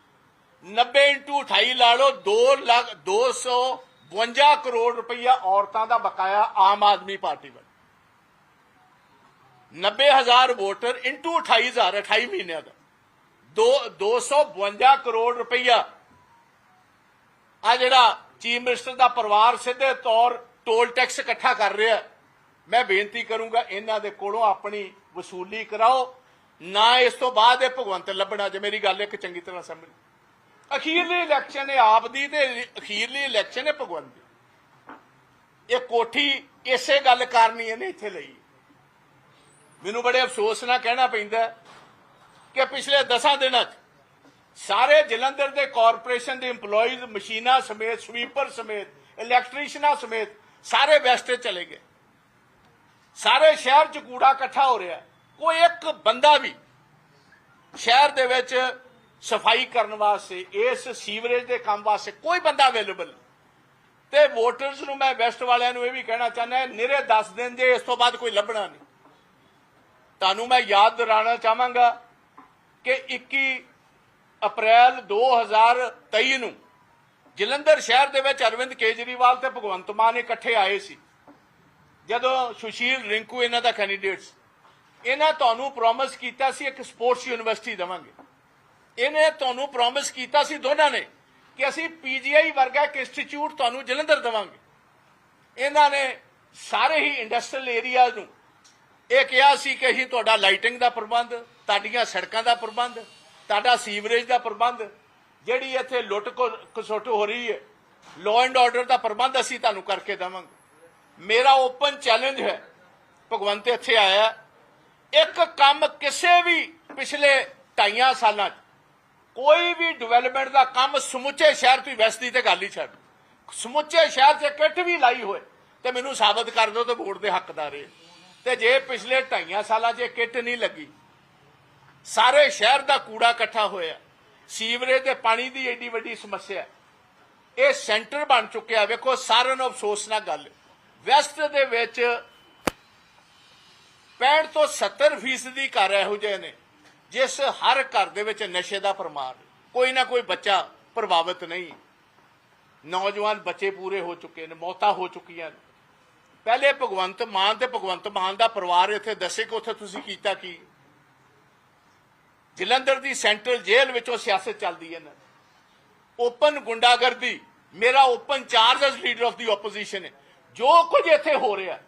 90 ਇੰਟੂ 28 ਲਾ ਲਓ 2 ਲੱਖ 252 ਕਰੋੜ ਰੁਪਈਆ ਔਰਤਾਂ ਦਾ ਬਕਾਇਆ ਆਮ ਆਦਮੀ ਪਾਰਟੀ ਵੱਲ। 90000 ਵੋਟਰ ਇੰਟੂ 28000 28 ਮਹੀਨਿਆਂ ਦਾ। ਦੋ 252 ਕਰੋੜ ਰੁਪਈਆ। ਆ ਜਿਹੜਾ ਚੀਫ ਮਿਨਿਸਟਰ ਦਾ ਪਰਿਵਾਰ ਸਿੱਧੇ ਤੌਰ ਟੋਲ ਟੈਕਸ ਇਕੱਠਾ ਕਰ ਰਿਹਾ। ਮੈਂ ਬੇਨਤੀ ਕਰੂੰਗਾ, ਇਹਨਾਂ ਦੇ ਕੋਲੋਂ ਆਪਣੀ ਵਸੂਲੀ ਕਰਾਓ। ਨਾ ਇਸ ਤੋਂ ਬਾਅਦ ਇਹ ਭਗਵੰਤ ਲੱਭਣਾ ਜੇ ਮੇਰੀ ਗੱਲ ਇੱਕ ਚੰਗੀ ਤਰ੍ਹਾਂ ਸਮਝ। ਅਖੀਰਲੀ ਇਲੈਕਸ਼ਨ ਹੈ ਆਪ ਦੀ ਤੇ ਅਖੀਰਲੀ ਇਲੈਕਸ਼ਨ ਹੈ ਭਗਵੰਤ ਦੀ। ਇਹ ਕੋਠੀ ਇਸੇ ਗੱਲ ਕਰਨੀ ਇਹਨੇ ਇੱਥੇ ਲਈ। ਮੈਨੂੰ ਬੜੇ ਅਫਸੋਸ ਨਾਲ ਕਹਿਣਾ ਪੈਂਦਾ ਕਿ ਪਿਛਲੇ 10 ਦਿਨਾਂ 'ਚ ਸਾਰੇ ਜਲੰਧਰ ਦੇ ਕਾਰਪੋਰੇਸ਼ਨ ਦੇ EMPLOYEES, ਮਸ਼ੀਨਾਂ ਸਮੇਤ ਸਵੀਪਰ ਸਮੇਤ ਇਲੈਕਟ੍ਰੀਸ਼ੀਨਾਂ ਸਮੇਤ ਸਾਰੇ ਵੈਸਟ ਚਲੇ ਗਏ। ਸਾਰੇ ਸ਼ਹਿਰ 'ਚ ਕੂੜਾ ਇਕੱਠਾ ਹੋ ਰਿਹਾ। ਕੋਈ ਇੱਕ ਬੰਦਾ ਵੀ ਸ਼ਹਿਰ ਦੇ ਵਿੱਚ ਸਫ਼ਾਈ ਕਰਨ ਵਾਸਤੇ, ਇਸ ਸੀਵਰੇਜ ਦੇ ਕੰਮ ਵਾਸਤੇ ਕੋਈ ਬੰਦਾ ਅਵੇਲੇਬਲ ਤੇ ਵੋਟਰਸ ਨੂੰ ਮੈਂ ਵੈਸਟ ਵਾਲਿਆਂ ਨੂੰ ਇਹ ਵੀ ਕਹਿਣਾ ਚਾਹੁੰਦਾ, ਨਿਰੇ 10 ਦਿਨ ਜੇ ਇਸ ਤੋਂ ਬਾਅਦ ਕੋਈ ਲੱਭਣਾ ਨਹੀਂ। ਤੁਹਾਨੂੰ ਮੈਂ ਯਾਦ ਦਿਲਾਣਾ ਚਾਹਾਂਗਾ ਕਿ 21 ਅਪ੍ਰੈਲ 2023 ਨੂੰ ਜਲੰਧਰ ਸ਼ਹਿਰ ਦੇ ਵਿੱਚ ਅਰਵਿੰਦ ਕੇਜਰੀਵਾਲ ਤੇ ਭਗਵੰਤ ਮਾਨ ਇਕੱਠੇ ਆਏ ਸੀ। ਜਦੋਂ ਸੁਸ਼ੀਲ ਰਿੰਕੂ ਇਹਨਾਂ ਦਾ ਕੈਂਡੀਡੇਟ ਸੀ। ਇਹਨਾਂ ਤੁਹਾਨੂੰ ਪ੍ਰੋਮਿਸ ਕੀਤਾ ਸੀ ਇੱਕ ਸਪੋਰਟਸ ਯੂਨੀਵਰਸਿਟੀ ਦੇਵਾਂਗੇ। ਇਹਨੇ ਤੁਹਾਨੂੰ ਪ੍ਰੋਮਿਸ ਕੀਤਾ ਸੀ ਦੋਨਾਂ ਨੇ ਕਿ ਅਸੀਂ ਪੀਜੀਆਈ ਵਰਗਾ ਇੱਕ ਇੰਸਟੀਚਿਊਟ ਤੁਹਾਨੂੰ ਜਲੰਧਰ ਦੇਵਾਂਗੇ। ਇਹਨਾਂ ਨੇ ਸਾਰੇ ਹੀ ਇੰਡਸਟਰੀਅਲ ਏਰੀਆ ਨੂੰ ਇਹ ਕਿਹਾ ਸੀ ਕਿ ਅਸੀਂ ਤੁਹਾਡਾ ਲਾਈਟਿੰਗ ਦਾ ਪ੍ਰਬੰਧ, ਤੁਹਾਡੀਆਂ ਸੜਕਾਂ ਦਾ ਪ੍ਰਬੰਧ, ਤੁਹਾਡਾ ਸੀਵਰੇਜ ਦਾ ਪ੍ਰਬੰਧ, ਜਿਹੜੀ ਇੱਥੇ ਲੁੱਟ ਖਸੁੱਟ ਹੋ ਰਹੀ ਹੈ ਲਾਅ ਐਂਡ ਆਰਡਰ ਦਾ ਪ੍ਰਬੰਧ ਅਸੀਂ ਤੁਹਾਨੂੰ ਕਰਕੇ ਦੇਵਾਂਗੇ। ਮੇਰਾ ਓਪਨ ਚੈਲੰਜ ਹੈ, ਭਗਵੰਤ ਇੱਥੇ ਆਇਆ ਇੱਕ ਕੰਮ ਕਿਸੇ ਵੀ ਪਿਛਲੇ ਢਾਈਆਂ ਸਾਲਾਂ 'ਚ, ਕੋਈ ਵੀ ਡਿਵੈਲਪਮੈਂਟ ਦਾ ਕੰਮ ਸਮੁੱਚੇ ਸ਼ਹਿਰ ਤੋਂ ਵੈਸਦੀ ਤੇ ਗੱਲ ਹੀ ਛੱਡ। ਸਮੁੱਚੇ ਸ਼ਹਿਰ 'ਚ ਕਿੱਟ ਵੀ ਲਾਈ ਹੋਏ, ਤੇ ਮੈਨੂੰ ਸਾਬਤ ਕਰ ਦਿਓ ਤੇ ਵੋਟ ਦੇ ਹੱਕਦਾਰ ਏ ਤੇ ਜੇ ਪਿਛਲੇ ਢਾਈਆਂ ਸਾਲਾਂ 'ਚ ਇਹ ਕਿੱਟ ਨਹੀਂ ਲੱਗੀ, ਸਾਰੇ ਸ਼ਹਿਰ ਦਾ ਕੂੜਾ ਇਕੱਠਾ ਹੋਇਆ, ਸੀਵਰੇਜ ਤੇ ਪਾਣੀ ਦੀ ਏਡੀ ਵੱਡੀ ਸਮੱਸਿਆ, ਇਹ ਸੈਂਟਰ ਬਣ ਚੁੱਕਿਆ, ਵੇਖੋ ਸਾਰਿਆਂ ਨੂੰ ਅਫਸੋਸ ਨਾਲ ਗੱਲ। ਵੈਸਟ ਦੇ ਵਿੱਚ 65 ਤੋਂ 70 ਫੀਸਦੀ ਘਰ ਇਹੋ ਜਿਹੇ ਨੇ, ਜਿਸ ਹਰ ਘਰ ਦੇ ਵਿੱਚ ਨਸ਼ੇ ਦਾ ਪਰਮਾਰ ਕੋਈ ਨਾ ਕੋਈ ਬੱਚਾ ਪ੍ਰਭਾਵਿਤ ਨਹੀਂ। ਨੌਜਵਾਨ ਬੱਚੇ ਪੂਰੇ ਹੋ ਚੁੱਕੇ ਨੇ, ਮੌਤਾਂ ਹੋ ਚੁੱਕੀਆਂ ਨੇ। ਪਹਿਲੇ ਭਗਵੰਤ ਮਾਨ ਤੇ ਭਗਵੰਤ ਮਾਨ ਦਾ ਪਰਿਵਾਰ ਇੱਥੇ ਦੱਸੇ ਕਿ ਉੱਥੇ ਤੁਸੀਂ ਕੀਤਾ ਕੀ? ਜਲੰਧਰ ਦੀ ਸੈਂਟਰਲ ਜੇਲ੍ਹ ਵਿੱਚੋਂ ਸਿਆਸਤ ਚੱਲਦੀ ਹੈ ਨਾ। ਓਪਨ ਗੁੰਡਾਗਰਦੀ, ਮੇਰਾ open charge as leader of the opposition ਹੈ। ਜੋ ਕੁਝ ਇੱਥੇ ਹੋ ਰਿਹਾ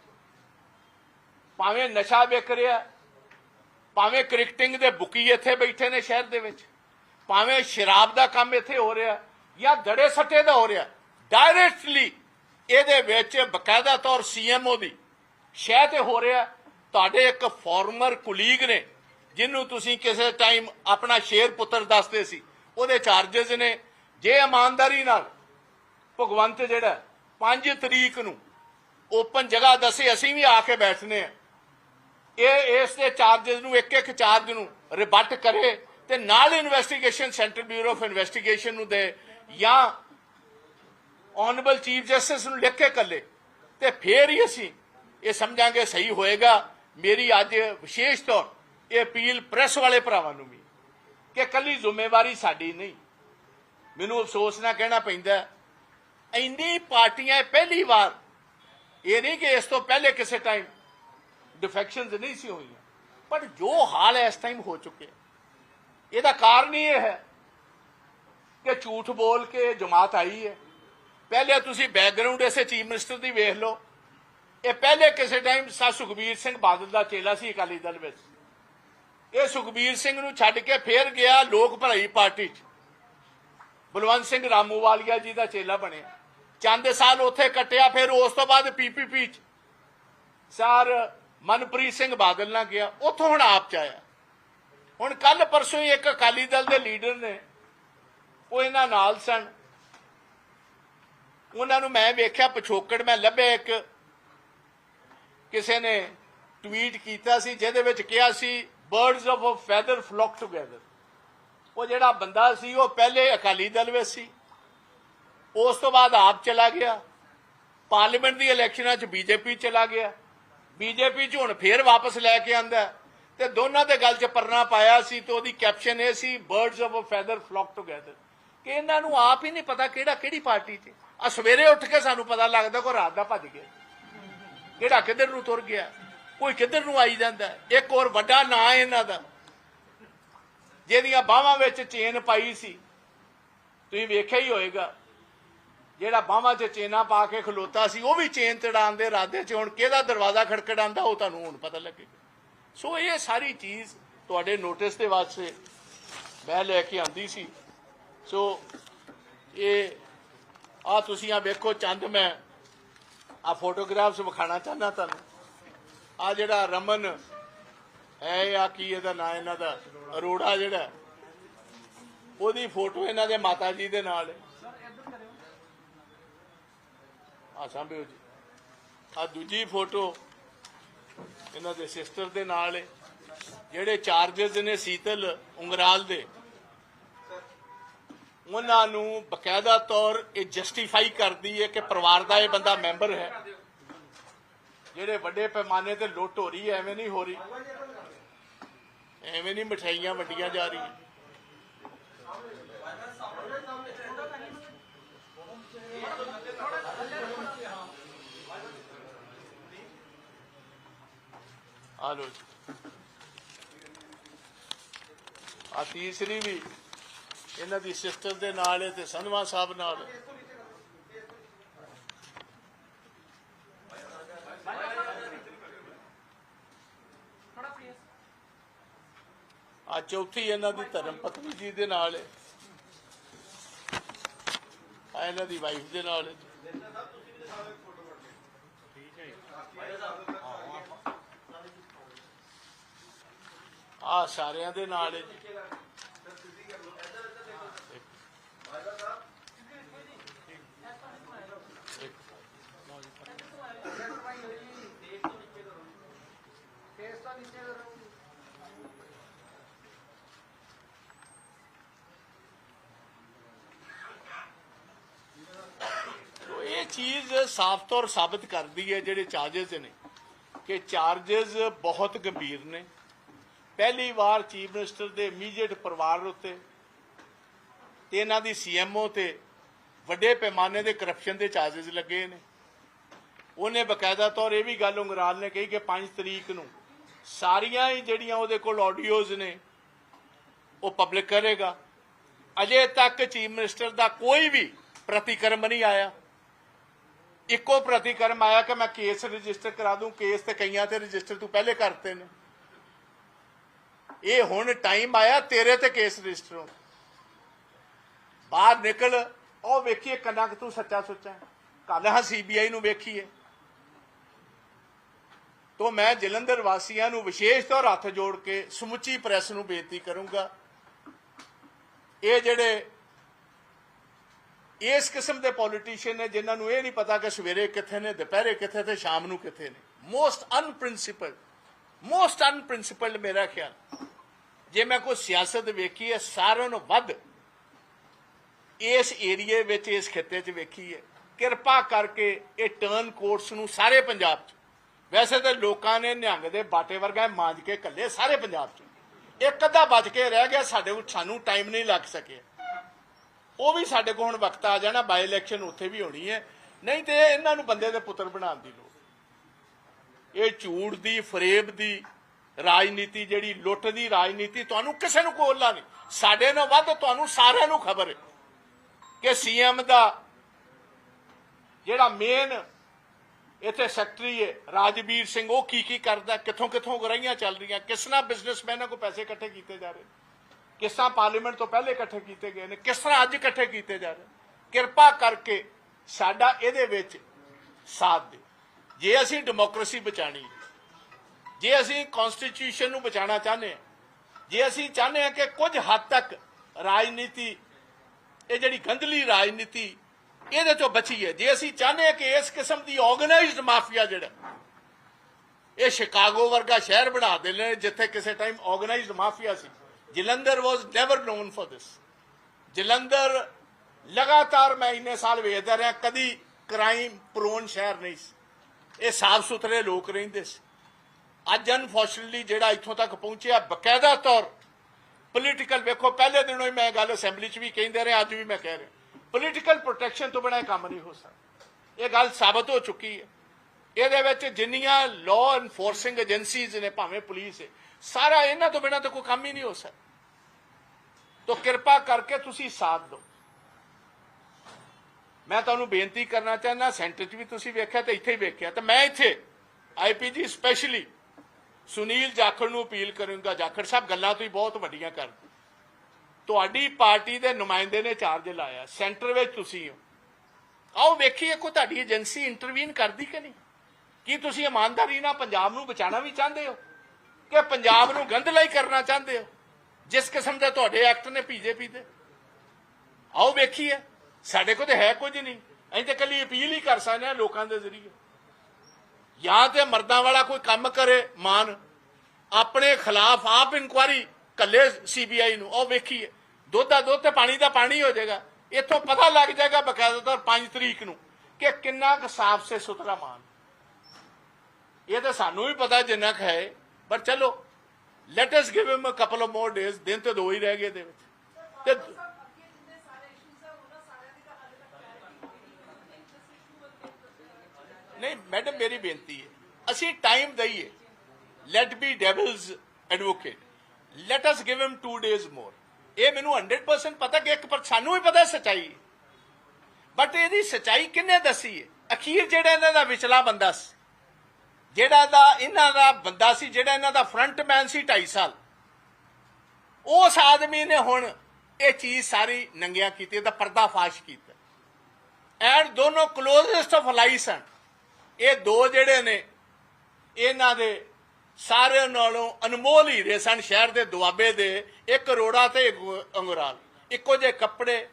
ਭਾਵੇਂ ਨਸ਼ਾ ਵਿਕ ਰਿਹਾ, ਭਾਵੇਂ ਕ੍ਰਿਕਟਿੰਗ ਦੇ ਬੁਕੀ ਇੱਥੇ ਬੈਠੇ ਨੇ ਸ਼ਹਿਰ ਦੇ ਵਿੱਚ, ਭਾਵੇਂ ਸ਼ਰਾਬ ਦਾ ਕੰਮ ਇੱਥੇ ਹੋ ਰਿਹਾ ਜਾਂ ਦੜੇ ਸੱਟੇ ਦਾ ਹੋ ਰਿਹਾ ਡਾਇਰੈਕਟਲੀ ਇਹਦੇ ਵਿੱਚ ਬਕਾਇਦਾ ਤੌਰ ਸੀਐਮਓ ਦੀ ਸ਼ਹਿ ਤੇ ਹੋ ਰਿਹਾ। ਤੁਹਾਡੇ ਇੱਕ ਫਾਰਮਰ ਕੁਲੀਗ ਨੇ, ਜਿਹਨੂੰ ਤੁਸੀਂ ਕਿਸੇ ਟਾਈਮ ਆਪਣਾ ਸ਼ੇਰ ਪੁੱਤਰ ਦੱਸਦੇ ਸੀ, ਉਹਦੇ ਚਾਰजेस ਨੇ। ਜੇ ਇਮਾਨਦਾਰੀ ਨਾਲ ਭਗਵੰਤ ਜਿਹੜਾ 5 ਤਰੀਕ ਨੂੰ ਓਪਨ ਜਗ੍ਹਾ ਦੱਸੇ, ਅਸੀਂ ਵੀ ਆ ਕੇ ਬੈਠਨੇ ਆ। ਇਹ ਇਸ ਦੇ ਚਾਰजेस ਨੂੰ ਇੱਕ ਇੱਕ ਚਾਰਜ ਨੂੰ ਰਿਬਟ ਕਰੇ ਤੇ ਨਾਲ investigation centre bureau of investigation ਨੂੰ ਦੇ ਜਾਂ ਆਨਰੇਬਲ ਚੀਫ ਜਸਟਿਸ ਨੂੰ ਲਿਖ ਕੇ ਕੱਲੇ ਤੇ ਫੇਰ ਹੀ ਅਸੀਂ ਇਹ ਸਮਝਾਂਗੇ ਸਹੀ ਹੋਏਗਾ। ਮੇਰੀ ਅੱਜ ਵਿਸ਼ੇਸ਼ ਤੌਰ ਇਹ ਅਪੀਲ ਪ੍ਰੈਸ ਵਾਲੇ ਭਰਾਵਾਂ ਨੂੰ ਵੀ ਕਿ ਕੱਲੀ ਜ਼ਿੰਮੇਵਾਰੀ ਸਾਡੀ ਨਹੀਂ। ਮੈਨੂੰ ਅਫਸੋਸ ਨਾਲ ਕਹਿਣਾ ਪੈਂਦਾ ਇੰਨੀ ਪਾਰਟੀਆਂ ਪਹਿਲੀ ਵਾਰ, ਇਹ ਨਹੀਂ ਕਿ ਇਸ ਤੋਂ ਪਹਿਲੇ ਕਿਸੇ ਟਾਈਮ ਡਿਫੈਕਸ਼ਨਸ ਨਹੀਂ ਸੀ ਹੋਈਆਂ। ਪਰ ਜੋ ਹਾਲ ਇਸ ਟਾਈਮ ਹੋ ਚੁੱਕਿਆ ਇਹਦਾ ਕਾਰਨ ਹੀ ਇਹ ਹੈ ਕਿ ਝੂਠ ਬੋਲ ਕੇ ਜਮਾਤ ਆਈ ਹੈ। ਪਹਿਲੇ ਤੁਸੀਂ ਬੈਕਗ੍ਰਾਉਂਡ ਇਸੇ ਚੀਫ ਮਿਨਿਸਟਰ ਦੀ ਵੇਖ ਲਓ। ਇਹ ਪਹਿਲੇ ਕਿਸੇ ਟਾਈਮ ਸਾ ਸੁਖਬੀਰ ਸਿੰਘ ਬਾਦਲ ਦਾ ਚੇਲਾ ਸੀ ਅਕਾਲੀ ਦਲ ਵਿੱਚ। ਇਹ ਸੁਖਬੀਰ ਸਿੰਘ ਨੂੰ ਛੱਡ ਕੇ ਫੇਰ ਗਿਆ ਲੋਕ ਭਲਾਈ ਪਾਰਟੀ 'ਚ। ਬਲਵੰਤ ਸਿੰਘ ਰਾਮੂਵਾਲੀਆ ਜੀ ਦਾ ਚੇਲਾ ਬਣਿਆ। ਚੰਦ ਸਾਲ ਉੱਥੇ ਕੱਟਿਆ, ਫਿਰ ਉਸ ਤੋਂ ਬਾਅਦ ਪੀਪੀਪੀ 'ਚ। ਸਰ ਮਨਪ੍ਰੀਤ ਸਿੰਘ ਬਾਦਲ ਨਾਲ ਗਿਆ, ਉੱਥੋਂ ਹੁਣ ਆਪ ਚ ਆਇਆ। ਹੁਣ ਕੱਲ ਪਰਸੋਂ ਹੀ ਇੱਕ ਅਕਾਲੀ ਦਲ ਦੇ ਲੀਡਰ ਨੇ, ਉਹ ਇਹਨਾਂ ਨਾਲ ਸਨ। ਉਹਨਾਂ ਨੂੰ ਮੈਂ ਵੇਖਿਆ, ਪਿਛੋਕੜ ਮੈਂ ਲੱਭਿਆ ਇੱਕ। ਕਿਸੇ ਨੇ ਟਵੀਟ ਕੀਤਾ ਸੀ, ਜਿਹਦੇ ਵਿੱਚ ਕਿਹਾ ਸੀ birds of a feather flock together ਉਹ ਜਿਹੜਾ ਬੰਦਾ ਸੀ, ਉਹ ਪਹਿਲੇ ਅਕਾਲੀ ਦਲ ਵਿੱਚ ਸੀ। ਉਸ ਤੋਂ ਬਾਅਦ ਆਪ ਚਲਾ ਗਿਆ। ਪਾਰਲੀਮੈਂਟ ਦੀ ਇਲੈਕਸ਼ਨਾਂ 'ਚ ਬੀਜੇਪੀ ਚਲਾ ਗਿਆ। ਬੀਜੇਪੀ 'ਚ ਹੁਣ ਫੇਰ ਵਾਪਸ ਲੈ ਕੇ ਆਂਦਾ ਤੇ ਦੋਨਾਂ ਦੇ ਗੱਲ 'ਚ ਪਰਨਾ ਪਾਇਆ ਸੀ ਤੇ ਉਹਦੀ ਕੈਪਸ਼ਨ ਇਹ ਸੀ birds of a feather flock together ਕਿ ਇਹਨਾਂ ਨੂੰ ਆਪ ਹੀ ਨਹੀਂ ਪਤਾ ਕਿਹੜਾ, ਕਿਹੜੀ ਪਾਰਟੀ 'ਚ। ਆ ਸਵੇਰੇ ਉੱਠ ਕੇ ਸਾਨੂੰ ਪਤਾ ਲੱਗਦਾ ਕੋਈ ਰਾਤ ਦਾ ਭੱਜ ਗਿਆ। ਕਿਹੜਾ ਕਿੱਧਰ ਨੂੰ ਤੁਰ ਗਿਆ, ਕੋਈ ਕਿੱਧਰ ਨੂੰ ਆਈ ਜਾਂਦਾ ਇੱਕ ਹੋਰ ਵੱਡਾ ਨਾਂ ਇਹਨਾਂ ਦਾ, ਜਿਹਦੀਆਂ ਬਾਹਾਂ ਵਿੱਚ ਚੇਨ ਪਾਈ ਸੀ। ਤੁਸੀਂ ਵੇਖਿਆ ਹੀ ਹੋਏਗਾ। ਜਿਹੜਾ ਬਾਹਾਂ 'ਚ ਚੇਨਾ ਪਾ ਕੇ ਖਲੋਤਾ ਸੀ, ਉਹ ਵੀ ਚੇਨ ਤੜਾਉਣ ਦੇ ਇਰਾਦੇ 'ਚ, ਹੁਣ ਕਿਹਦਾ ਦਰਵਾਜ਼ਾ ਖੜਖੜਾਉਂਦਾ ਉਹ ਤੁਹਾਨੂੰ ਹੁਣ ਪਤਾ ਲੱਗੇਗਾ ਸੋ ਇਹ ਸਾਰੀ ਚੀਜ਼ ਤੁਹਾਡੇ ਨੋਟਿਸ ਦੇ ਵਾਸਤੇ ਮੈਂ ਲੈ ਕੇ ਆਂਦੀ ਸੀ। ਸੋ ਇਹ, ਆ ਤੁਸੀਂ ਆ ਵੇਖੋ, ਚੰਦ ਮੈਂ ਆ ਫੋਟੋਗ੍ਰਾਫਸ ਵਿਖਾਣਾ ਚਾਹੁੰਦਾ ਤੁਹਾਨੂੰ। ਆ ਜਿਹੜਾ ਰਮਨ ਹੈ, ਆ ਕੀ ਇਹਦਾ ਨਾਂ ਇਹਨਾਂ ਦਾ? ਅਰੋੜਾ ਜਿਹੜਾ। ਉਹਦੀ ਫੋਟੋ ਇਹਨਾਂ ਦੇ ਮਾਤਾ ਜੀ ਦੇ ਨਾਲ ਹੈ। ਆ ਸਾਂਭਿਓ ਜੀ। ਆ ਦੂਜੀ ਫੋਟੋ ਇਹਨਾਂ ਦੇ ਸਿਸਟਰ ਦੇ ਨਾਲ ਹੈ ਜਿਹੜੇ ਚਾਰਜਸ ਨੇ ਸੀਤਲ ਉਂਗਰਾਲ ਦੇ। ਉਹਨਾਂ ਨੂੰ ਬਕਾਇਦਾ ਤੌਰ ਇਹ ਜਸਟੀਫਾਈ ਕਰਦੀ ਹੈ ਕਿ ਪਰਿਵਾਰ ਦਾ ਇਹ ਬੰਦਾ ਮੈਂਬਰ ਹੈ। ਜਿਹੜੇ ਵੱਡੇ ਪੈਮਾਨੇ ਤੇ ਲੁੱਟ ਹੋ ਰਹੀ ਹੈ ਐਵੇਂ ਨਹੀਂ ਹੋ ਰਹੀ। ਐਵੇਂ ਨਹੀਂ ਮਠਾਈਆਂ ਵੰਡੀਆਂ ਜਾ ਰਹੀਆਂ। ਆ ਲੋ ਆ ਤੀਸਰੀ ਵੀ ਇਹਨਾਂ ਦੀ ਸਿਸਟਰ ਦੇ ਨਾਲ ਹੈ ਤੇ ਸੰਧਵਾ ਸਾਹਿਬ ਨਾਲ। ਆ ਚੌਥੀ ਇਹਨਾਂ ਦੀ ਧਰਮ ਪਤਨੀ ਜੀ ਦੇ ਨਾਲ ਹੈ। ਆ ਇਹਨਾਂ ਦੀ ਵਾਈਫ ਦੇ ਨਾਲ ਹੈ। ਆ ਸਾਰਿਆਂ ਦੇ ਨਾਲ ਹੈ। ਜੀ ਚੀਜ਼ ਸਾਫ਼ ਤੌਰ ਸਾਬਤ ਕਰਦੀ ਹੈ ਜਿਹੜੇ ਚਾਰजेस ਨੇ ਕਿ ਚਾਰजेस ਬਹੁਤ ਗੰਭੀਰ ਨੇ। ਪਹਿਲੀ ਵਾਰ ਚੀਫ ਮਿਨਿਸਟਰ ਦੇ ਇਮੀਡੀਏਟ ਪਰਿਵਾਰ ਉੱਤੇ ਤੇ ਇਹਨਾਂ ਦੀ ਸੀਐਮਓ ਤੇ ਵੱਡੇ ਪੈਮਾਨੇ ਦੇ ਕਰਪਸ਼ਨ ਦੇ ਚਾਰजेस ਲੱਗੇ ਨੇ। ਉਹਨੇ ਬਕਾਇਦਾ ਤੌਰ ਇਹ ਵੀ ਗੱਲ ਉਂਗਰਾਲ ਨੇ ਕਹੀ ਕਿ 5 ਤਰੀਕ ਨੂੰ ਸਾਰੀਆਂ ਹੀ ਜਿਹੜੀਆਂ ਉਹਦੇ ਕੋਲ ਆਡੀਓਜ਼ ਨੇ, ਉਹ ਪਬਲਿਕ ਕਰੇਗਾ। ਅਜੇ ਤੱਕ ਚੀਫ ਮਿਨਿਸਟਰ ਦਾ ਕੋਈ ਵੀ ਪ੍ਰਤੀਕਰਮ ਨਹੀਂ ਆਇਆ। ਇੱਕੋ ਪ੍ਰਤੀਕਰਮ ਆਇਆ ਕਿ ਮੈਂ ਕੇਸ ਰਜਿਸਟਰ ਕਰਾ ਦੂੰ। ਕੇਸ ਤੇ ਕਈਆਂ ਤੇ ਰਜਿਸਟਰ ਤੂੰ ਪਹਿਲੇ ਕਰਤੇ ਨੇ। ਇਹ ਹੁਣ ਟਾਈਮ ਆਇਆ ਤੇਰੇ ਤੇ ਕੇਸ ਰਜਿਸਟਰ ਹੋ ਬਾਹਰ ਨਿਕਲ, ਉਹ ਵੇਖੀਏ ਕੰਨਾਂ ਕਿ ਤੂੰ ਸੱਚਾ ਸੁੱਚਾ ਕੱਲ ਹਾਂ ਸੀਬੀਆਈ ਨੂੰ ਵੇਖੀਏ। ਤੋਂ ਮੈਂ ਜਲੰਧਰ ਵਾਸੀਆਂ ਨੂੰ ਵਿਸ਼ੇਸ਼ ਤੌਰ ਹੱਥ ਜੋੜ ਕੇ ਸਮੁੱਚੀ ਪ੍ਰੈਸ ਨੂੰ ਬੇਨਤੀ ਕਰੂੰਗਾ। ਇਹ ਜਿਹੜੇ ਇਸ ਕਿਸਮ ਦੇ ਪੋਲੀਟੀਸ਼ੀਅਨ ਨੇ, ਜਿਨ੍ਹਾਂ ਨੂੰ ਇਹ ਨਹੀਂ ਪਤਾ ਕਿ ਸਵੇਰੇ ਕਿੱਥੇ ਨੇ, ਦੁਪਹਿਰੇ ਕਿੱਥੇ ਤੇ ਸ਼ਾਮ ਨੂੰ ਕਿੱਥੇ ਨੇ। ਮੋਸਟ ਅਨਪ੍ਰਿੰਸੀਪਲਡ ਮੋਸਟ ਅਨਪ੍ਰਿੰਸੀਪਲਡ ਮੇਰਾ ਖਿਆਲ। ਜੇ ਮੈਂ ਕੋਈ ਸਿਆਸਤ ਵੇਖੀ ਹੈ, ਸਾਰਿਆਂ ਨੂੰ ਵੱਧ ਇਸ ਏਰੀਏ ਵਿੱਚ, ਇਸ ਖਿੱਤੇ 'ਚ ਵੇਖੀ ਹੈ। ਕਿਰਪਾ ਕਰਕੇ ਇਹ ਟਰਨ ਕੋਰਸ ਨੂੰ ਸਾਰੇ ਪੰਜਾਬ 'ਚ। ਵੈਸੇ ਤਾਂ ਲੋਕਾਂ ਨੇ ਨਿਹੰਗ ਦੇ ਬਾਟੇ ਵਰਗਾ ਮਾਂਜ ਕੇ ਕੱਲੇ ਸਾਰੇ ਪੰਜਾਬ 'ਚ। ਇੱਕ ਅੱਧਾ ਬਚ ਕੇ ਰਹਿ ਗਿਆ, ਸਾਡੇ ਕੋਲ ਸਾਨੂੰ ਟਾਈਮ ਨਹੀਂ ਲੱਗ ਸਕਿਆ। ਉਹ ਵੀ ਸਾਡੇ ਕੋਲ ਹੁਣ ਵਕਤ ਆ ਜਾਣਾ ਬਾਈ ਇਲੈਕਸ਼ਨ ਉੱਥੇ ਵੀ ਹੋਣੀ ਹੈ। ਨਹੀਂ ਤੇ ਇਹਨਾਂ ਨੂੰ ਬੰਦੇ ਦੇ ਪੁੱਤਰ ਬਣਾਉਣ ਦੀ ਲੋੜ। ਇਹ ਝੂਠ ਦੀ, ਫਰੇਬ ਦੀ ਰਾਜਨੀਤੀ ਜਿਹੜੀ ਲੁੱਟ ਦੀ ਰਾਜਨੀਤੀ ਤੁਹਾਨੂੰ ਕਿਸੇ ਨੂੰ ਕੋਲਾ ਨਹੀਂ। ਸਾਡੇ ਨਾਲ ਵੱਧ ਤੁਹਾਨੂੰ ਸਾਰਿਆਂ ਨੂੰ ਖਬਰ ਹੈ ਕਿ ਸੀਐਮ ਦਾ ਜਿਹੜਾ ਮੇਨ ਇੱਥੇ ਸੈਕਟਰੀ ਹੈ ਰਾਜਵੀਰ ਸਿੰਘ ਉਹ ਕੀ ਕੀ ਕਰਦਾ ਕਿੱਥੋਂ ਕਿੱਥੋਂ ਗਰਾਈਆਂ ਚੱਲ ਰਹੀਆਂ ਕਿਸ ਨਾਲ ਬਿਜ਼ਨਸਮੈਨਾਂ ਕੋ ਪੈਸੇ ਇਕੱਠੇ ਕੀਤੇ ਜਾ ਰਹੇ ਕਿਸ ਤਰ੍ਹਾਂ ਪਾਰਲੀਮੈਂਟ ਤੋਂ ਪਹਿਲੇ ਇਕੱਠੇ ਕੀਤੇ ਗਏ ਨੇ ਕਿਸ ਤਰ੍ਹਾਂ ਅੱਜ ਇਕੱਠੇ ਕੀਤੇ ਜਾ ਰਹੇ। ਕਿਰਪਾ ਕਰਕੇ ਸਾਡਾ ਇਹਦੇ ਵਿੱਚ ਸਾਥ ਦਿਓ। ਜੇ ਅਸੀਂ ਡੈਮੋਕ੍ਰੇਸੀ ਬਚਾਣੀ ਹੈ, ਜੇ ਅਸੀਂ ਕਨਸਟੀਟਿਊਸ਼ਨ ਨੂੰ ਬਚਾਉਣਾ ਚਾਹੁੰਦੇ ਹਾਂ, ਜੇ ਅਸੀਂ ਚਾਹੁੰਦੇ ਹਾਂ ਕਿ ਕੁਝ ਹੱਦ ਤੱਕ ਰਾਜਨੀਤੀ, ਇਹ ਜਿਹੜੀ ਗੰਦਲੀ ਰਾਜਨੀਤੀ ਇਹਦੇ ਤੋਂ ਬਚੀਏ, ਜੇ ਅਸੀਂ ਚਾਹੁੰਦੇ ਹਾਂ ਕਿ ਇਸ ਕਿਸਮ ਦੀ ਆਰਗੇਨਾਈਜ਼ਡ ਮਾਫੀਆ ਜਿਹੜਾ, ਇਹ ਸ਼ਿਕਾਗੋ ਵਰਗਾ ਸ਼ਹਿਰ ਬਣਾ ਦੇਣੇ, ਜਿੱਥੇ ਕਿਸੇ time organised mafia C. Jalandhar was never known for this Jalandhar ਲਗਾਤਾਰ ਮੈਂ ਇੰਨੇ ਸਾਲ ਵੇਖਦਾ ਰਿਹਾ, ਕਦੀ ਕ੍ਰਾਈਮ ਪ੍ਰੋਨ ਸ਼ਹਿਰ ਨਹੀਂ ਸੀ। ਇਹ ਸਾਫ਼ ਸੁਥਰੇ ਲੋਕ ਰਹਿੰਦੇ ਸੀ। ਅੱਜ ਅਨਫੋਰਚੂਨਟਲੀ ਜਿਹੜਾ ਇੱਥੋਂ ਤੱਕ ਪਹੁੰਚਿਆ ਬਕਾਇਦਾ ਤੌਰ ਪੋਲੀਟੀਕਲ ਵੇਖੋ, ਪਹਿਲੇ ਦਿਨੋਂ ਹੀ ਮੈਂ ਇਹ ਗੱਲ ਅਸੈਂਬਲੀ 'ਚ ਵੀ ਕਹਿੰਦੇ ਰਹੇ, ਅੱਜ ਵੀ ਮੈਂ ਕਹਿ ਰਿਹਾ। ਪੋਲੀਟੀਕਲ ਪ੍ਰੋਟੈਕਸ਼ਨ ਤੋਂ ਬਿਨਾਂ ਇਹ ਕੰਮ ਨਹੀਂ ਹੋ ਸਕਦਾ। ਇਹ ਗੱਲ ਸਾਬਤ ਹੋ ਚੁੱਕੀ ਹੈ। ਇਹਦੇ ਵਿੱਚ ਜਿੰਨੀਆਂ ਲਾਅ ਐਨਫੋਰਸਿੰਗ ਏਜੰਸੀਜ਼ ਨੇ, ਭਾਵੇਂ ਪੁਲਿਸ ਹੈ ਸਾਰਾ ਇਹਨਾਂ ਤੋਂ ਬਿਨਾਂ ਤਾਂ ਕੋਈ ਕੰਮ ਹੀ ਨਹੀਂ ਹੋ ਸਕਦਾ। ਤਾਂ ਕਿਰਪਾ ਕਰਕੇ ਤੁਸੀਂ ਸਾਥ ਦਿਓ। ਮੈਂ ਤੁਹਾਨੂੰ ਬੇਨਤੀ ਕਰਨਾ ਚਾਹੁੰਦਾ, ਸੈਂਟਰ 'ਚ ਵੀ ਤੁਸੀਂ ਵੇਖਿਆ ਤੇ ਇੱਥੇ ਹੀ ਵੇਖਿਆ। ਤੇ ਮੈਂ ਇੱਥੇ ਆਈਪੀਜੀ ਸਪੈਸ਼ਲੀ ਸੁਨੀਲ ਜਾਖੜ ਨੂੰ ਅਪੀਲ ਕਰੂੰਗਾ ਜਾਖੜ ਸਾਹਿਬ ਗੱਲਾਂ ਤੁਸੀਂ ਬਹੁਤ ਵੱਡੀਆਂ ਕਰ ਤੁਹਾਡੀ ਪਾਰਟੀ ਦੇ ਨੁਮਾਇੰਦੇ ਨੇ ਚਾਰਜ ਲਾਇਆ, ਸੈਂਟਰ ਵਿੱਚ ਤੁਸੀਂ ਹੋ। ਆਓ ਵੇਖੀਏ ਕੋਈ ਤੁਹਾਡੀ ਏਜੰਸੀ ਇੰਟਰਵੀਨ ਕਰਦੀ ਕਿ ਨਹੀਂ? ਕੀ ਤੁਸੀਂ ਇਮਾਨਦਾਰੀ ਨਾਲ ਪੰਜਾਬ ਨੂੰ ਬਚਾਉਣਾ ਵੀ ਚਾਹੁੰਦੇ ਹੋ? ਕਿ ਪੰਜਾਬ ਨੂੰ ਗੰਧਲਾਈ ਕਰਨਾ ਚਾਹੁੰਦੇ ਹੋ? ਜਿਸ ਕਿਸਮ ਦੇ ਤੁਹਾਡੇ ਐਕਟ ਨੇ ਬੀਜੇਪੀ ਦੇ। ਆਓ ਵੇਖੀਏ, ਸਾਡੇ ਕੋਲ ਤੇ ਹੈ ਕੁਝ ਨਹੀਂ। ਅਸੀਂ ਤਾਂ ਕੱਲੀ ਅਪੀਲ ਹੀ ਕਰ ਸਕਦੇ ਹਾਂ ਲੋਕਾਂ ਦੇ ਜ਼ਰੀਏ। ਜਾਂ ਤੇ ਮਰਦਾਂ ਵਾਲਾ ਕੋਈ ਕੰਮ ਕਰੇ ਮਾਨ, ਆਪਣੇ ਖਿਲਾਫ ਆਪ ਇਨਕੁਆਰੀ ਕੱਲੇ ਸੀਬੀਆਈ ਨੂੰ, ਉਹ ਵੇਖੀਏ। ਦੁੱਧ ਦੁੱਧ ਤੇ ਪਾਣੀ ਦਾ ਪਾਣੀ ਹੋ ਜਾਏਗਾ। ਇੱਥੋਂ ਪਤਾ ਲੱਗ ਜਾਏਗਾ ਬਕਾਇਦਾ ਤੌਰ 5 ਤਰੀਕ ਨੂੰ ਕਿ ਕਿੰਨਾ ਕੁ ਸਾਫ਼ ਸੇ ਸੁਥਰਾ ਮਾਨ। ਇਹ ਤਾਂ ਸਾਨੂੰ ਵੀ ਪਤਾ ਜਿੰਨਾ ਕੁ ਹੈ, ਪਰ ਚਲੋ let us give him a couple of more days ਦਿਨ ਤੇ ਦੋ ਹੀ ਰਹਿ ਗਏ ਦੇ ਵਿੱਚ। ਤੇ ਨਹੀਂ, ਮੈਡਮ, ਮੇਰੀ ਬੇਨਤੀ ਹੈ। ਅਸੀਂ ਟਾਈਮ ਦਈਏ। Let be devil's advocate let us give him 2 days more ਇਹ ਮੈਨੂੰ 100% ਪਤਾ ਕਿ ਇੱਕ ਪਰ ਸਾਨੂੰ ਵੀ ਪਤਾ ਸਚਾਈ। ਬਟ ਇਹਦੀ ਸਚਾਈ ਕਿੰਨੇ ਦੱਸੀ ਹੈ? ਅਖੀਰ ਜਿਹੜਾ ਇਹਨਾਂ ਦਾ ਵਿਚਲਾ ਬੰਦਾ ਸੀ, ਜਿਹੜਾ ਦਾ ਇਹਨਾਂ ਦਾ ਬੰਦਾ ਸੀ, ਜਿਹੜਾ ਇਹਨਾਂ ਦਾ ਫਰੰਟਮੈਨ ਸੀ 2.5 ਸਾਲ, ਉਸ ਆਦਮੀ ਨੇ ਹੁਣ ਇਹ ਚੀਜ਼ ਸਾਰੀ ਨੰਗਿਆ ਕੀਤੀ, ਇਹਦਾ ਪਰਦਾਫਾਸ਼ ਕੀਤਾ। ਐਂਡ ਦੋਨੋਂ ਕਲੋਜ਼ੈਸਟ ਆਫ ਸਨ ਇਹ ਦੋ ਜਿਹੜੇ ਨੇ, ਇਹਨਾਂ ਦੇ ਸਾਰਿਆਂ ਨਾਲੋਂ ਅਨਮੋਲ ਹੀਰੇ ਸਨ ਸ਼ਹਿਰ ਦੇ ਦੁਆਬੇ ਦੇ, ਇੱਕ ਕਰੋੜਾ ਤੇ ਅੰਗਰਾਲ। ਇੱਕੋ ਜਿਹੇ ਕੱਪੜੇ